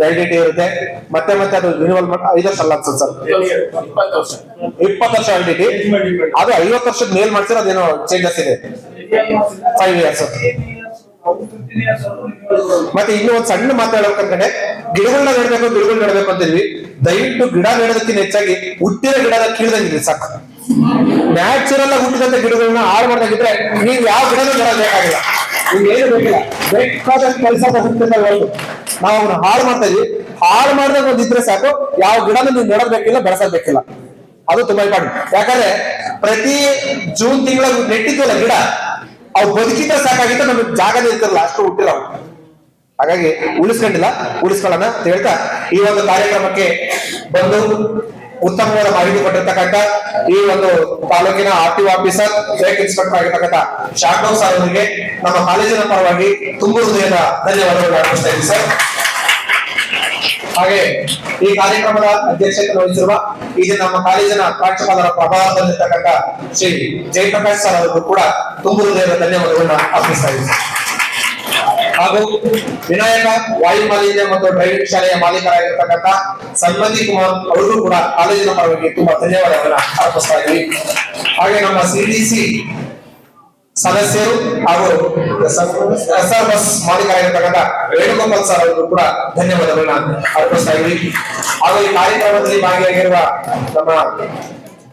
ವ್ಯಾಲಿಡಿಟಿ ಇರುತ್ತೆ. ಮತ್ತೆ ಮತ್ತೆ ಅದು ರಿನ್ಯೂವಲ್ ಐದು ವರ್ಷ ಅಲ್ಲ ಸರ್. ಇಪ್ಪತ್ತು ವರ್ಷ ವ್ಯಾಲಿಡಿಟಿ ಅದು ಐವತ್ತು ವರ್ಷದ ಮೇಲ್ ಮಾಡ್ಸಿದ್ರೆ ಅದೇನೋ ಚೇಂಜಸ್ ಇದೆ. ಫೈವ್ ಇಯರ್ಸ್ ಮತ್ತೆ ಇನ್ನು ಒಂದ್ ಸಣ್ಣ ಮಾತಾಡ್ಬೇಕಂದ್ರೆ ಗಿಡಗಳನ್ನ ನೆಡಬೇಕು ಗಿಡಗಳು ನೆಡಬೇಕು ಅಂತಿದ್ವಿ. ದಯವಿಟ್ಟು ಗಿಡ ನೆಡೋದಕ್ಕಿಂತ ಹೆಚ್ಚಾಗಿ ಹುಟ್ಟಿದ ಗಿಡದ ಕೀಳ್ದಂಗಿದ್ರಿ ಸಾಕು. ನ್ಯಾಚುರಲ್ ಆಗಿ ಹುಟ್ಟಿದಂತ ಗಿಡಗಳನ್ನ ಹಾಳು ಮಾಡ್ದಾಗಿದ್ರೆ ನೀವು ಯಾವ ಗಿಡನೂ ನೆಡಬೇಕಾಗಿಲ್ಲ ಏನು ಬೇಕಿಲ್ಲ ಬೇಕಾದಷ್ಟು ಕೆಲಸ ಒಂದು ನಾವು ಅವನ್ನ ಹಾಳು ಮಾಡ್ತಾ ಇದೀವಿ ಹಾಳು ಮಾಡಿದಾಗ ಒಂದು ಸಾಕು. ಯಾವ ಗಿಡನೂ ನೀವು ನೋಡಬೇಕಿಲ್ಲ ಬೆಳೆಸಬೇಕಿಲ್ಲ ಅದು ತುಂಬಾ ಇಂಪಾರ್ಟೆಂಟ್ ಯಾಕಂದ್ರೆ ಪ್ರತಿ ಜೂನ್ ತಿಂಗಳ ನೆಟ್ಟಿದ್ವಲ್ಲ ಗಿಡ, ಅವು ಬದುಕಿದ್ರೆ ಸಾಕಾಗಿತ್ತು, ನಮಗೆ ಜಾಗನೇ ಇರ್ತಿರಲ್ಲ ಅಷ್ಟು ಹುಟ್ಟಿಲ್ಲ ಹಾಗಾಗಿ ಉಳಿಸ್ಕೊಂಡಿಲ್ಲ. ಉಳಿಸ್ಕೊಳ್ಳೋಣ ಅಂತ ಹೇಳ್ತಾ ಈ ಒಂದು ಕಾರ್ಯಕ್ರಮಕ್ಕೆ ಬಂದು ಉತ್ತಮವಾದ ಮಾಹಿತಿ ಕೊಟ್ಟಿರ್ತಕ್ಕಂಥ ಈ ಒಂದು ತಾಲೂಕಿನ ಆರ್ ಟಿ ಆಫೀಸರ್ ಸೇಕ್ ಇನ್ಸ್ಪೆಕ್ಟರ್ ಆಗಿರ್ತಕ್ಕಂತ ಶಾಖವ್ ಸರ್ ಅವರಿಗೆ ನಮ್ಮ ಕಾಲೇಜಿನ ಪರವಾಗಿ ತುಂಬು ಹೃದಯದ ಧನ್ಯವಾದಗಳು ಅರ್ಪಿಸ್ತಾ ಇದ್ದೀವಿ ಸರ್. ಹಾಗೆ ಈ ಕಾರ್ಯಕ್ರಮದ ಅಧ್ಯಕ್ಷತೆ ವಹಿಸಿರುವ ಈಗ ನಮ್ಮ ಕಾಲೇಜಿನ ಪ್ರಾಂಶುಪಾಲರ ಪ್ರಭಾವದಲ್ಲಿರ್ತಕ್ಕಂಥ ಶ್ರೀ ಜಯಪ್ರಕಾಶ್ ಸರ್ ಅವರಿಗೂ ಕೂಡ ತುಂಬು ಹೃದಯದ ಧನ್ಯವಾದಗಳನ್ನ ಅರ್ಪಿಸ್ತಾ ಇದ್ದೀವಿ ಹಾಗೂ ವಿನಾಯಕ ವಾಯು ಮಾಲಿನ್ಯ ಮತ್ತು ಡ್ರೈವಿಂಗ್ ಶಾಲೆಯ ಮಾಲೀಕರಾಗಿರ್ತಕ್ಕಂಥ ಸನ್ಮತಿ ಕುಮಾರ್ ಅವರಿಗೂ ಕೂಡ ಕಾಲೇಜಿನ ಪರವಾಗಿ ತುಂಬಾ ಧನ್ಯವಾದಗಳನ್ನ ಅರ್ಪಿಸ್ತಾ ಇದ್ದೀವಿ ಹಾಗೆ ನಮ್ಮ ಸಿಡಿಸಿ ಸದಸ್ಯರು ಹಾಗೂ ಎಸ್ ಆರ್ ಬಸ್ ಮಾಲೀಕರಾಗಿರ್ತಕ್ಕಂಥ ವೇಣುಗೋಪಾಲ್ ಸರ್ ಅವರು ಕೂಡ ಧನ್ಯವಾದಗಳನ್ನ ಅರ್ಪಿಸ್ತಾ ಇದ್ದೀವಿ ಹಾಗೂ ಈ ಕಾರ್ಯಕ್ರಮದಲ್ಲಿ ಭಾಗಿಯಾಗಿರುವ ನಮ್ಮ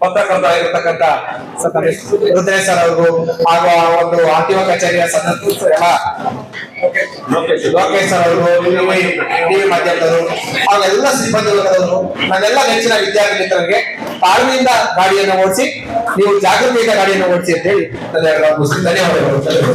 ಪತ್ರಕರ್ತರಾಗಿರ್ತಕ್ಕಂಥ ರುದ್ರೇಶ್ ಸರ್ ಅವರು ಹಾಗೂ ಆ ಒಂದು ಆರ್ ಟಿ ಒ ಕಚೇರಿಯ ಸದಸ್ಯರು ಎಲ್ಲ ಲೋಕೇಶ್. ಸರ್ ಅವರು ಟಿವಿ ಮಾಧ್ಯಮದವರು ಹಾಗೂ ಎಲ್ಲ ಸಿಬ್ಬಂದಿ ವರ್ಗದವರು ನನ್ನೆಲ್ಲ ನೆಚ್ಚಿನ ವಿದ್ಯಾರ್ಥಿ ಮಿತ್ರರಿಗೆ ತಾಳ್ಮೆಯಿಂದ ಗಾಡಿಯನ್ನು ಓಡಿಸಿ ನೀವು ಜಾಗೃತಿಯಿಂದ ಗಾಡಿಯನ್ನು ಓಡಿಸಿ ಅಂತ ಹೇಳಿ ನನ್ನ ಧನ್ಯವಾದಗಳು.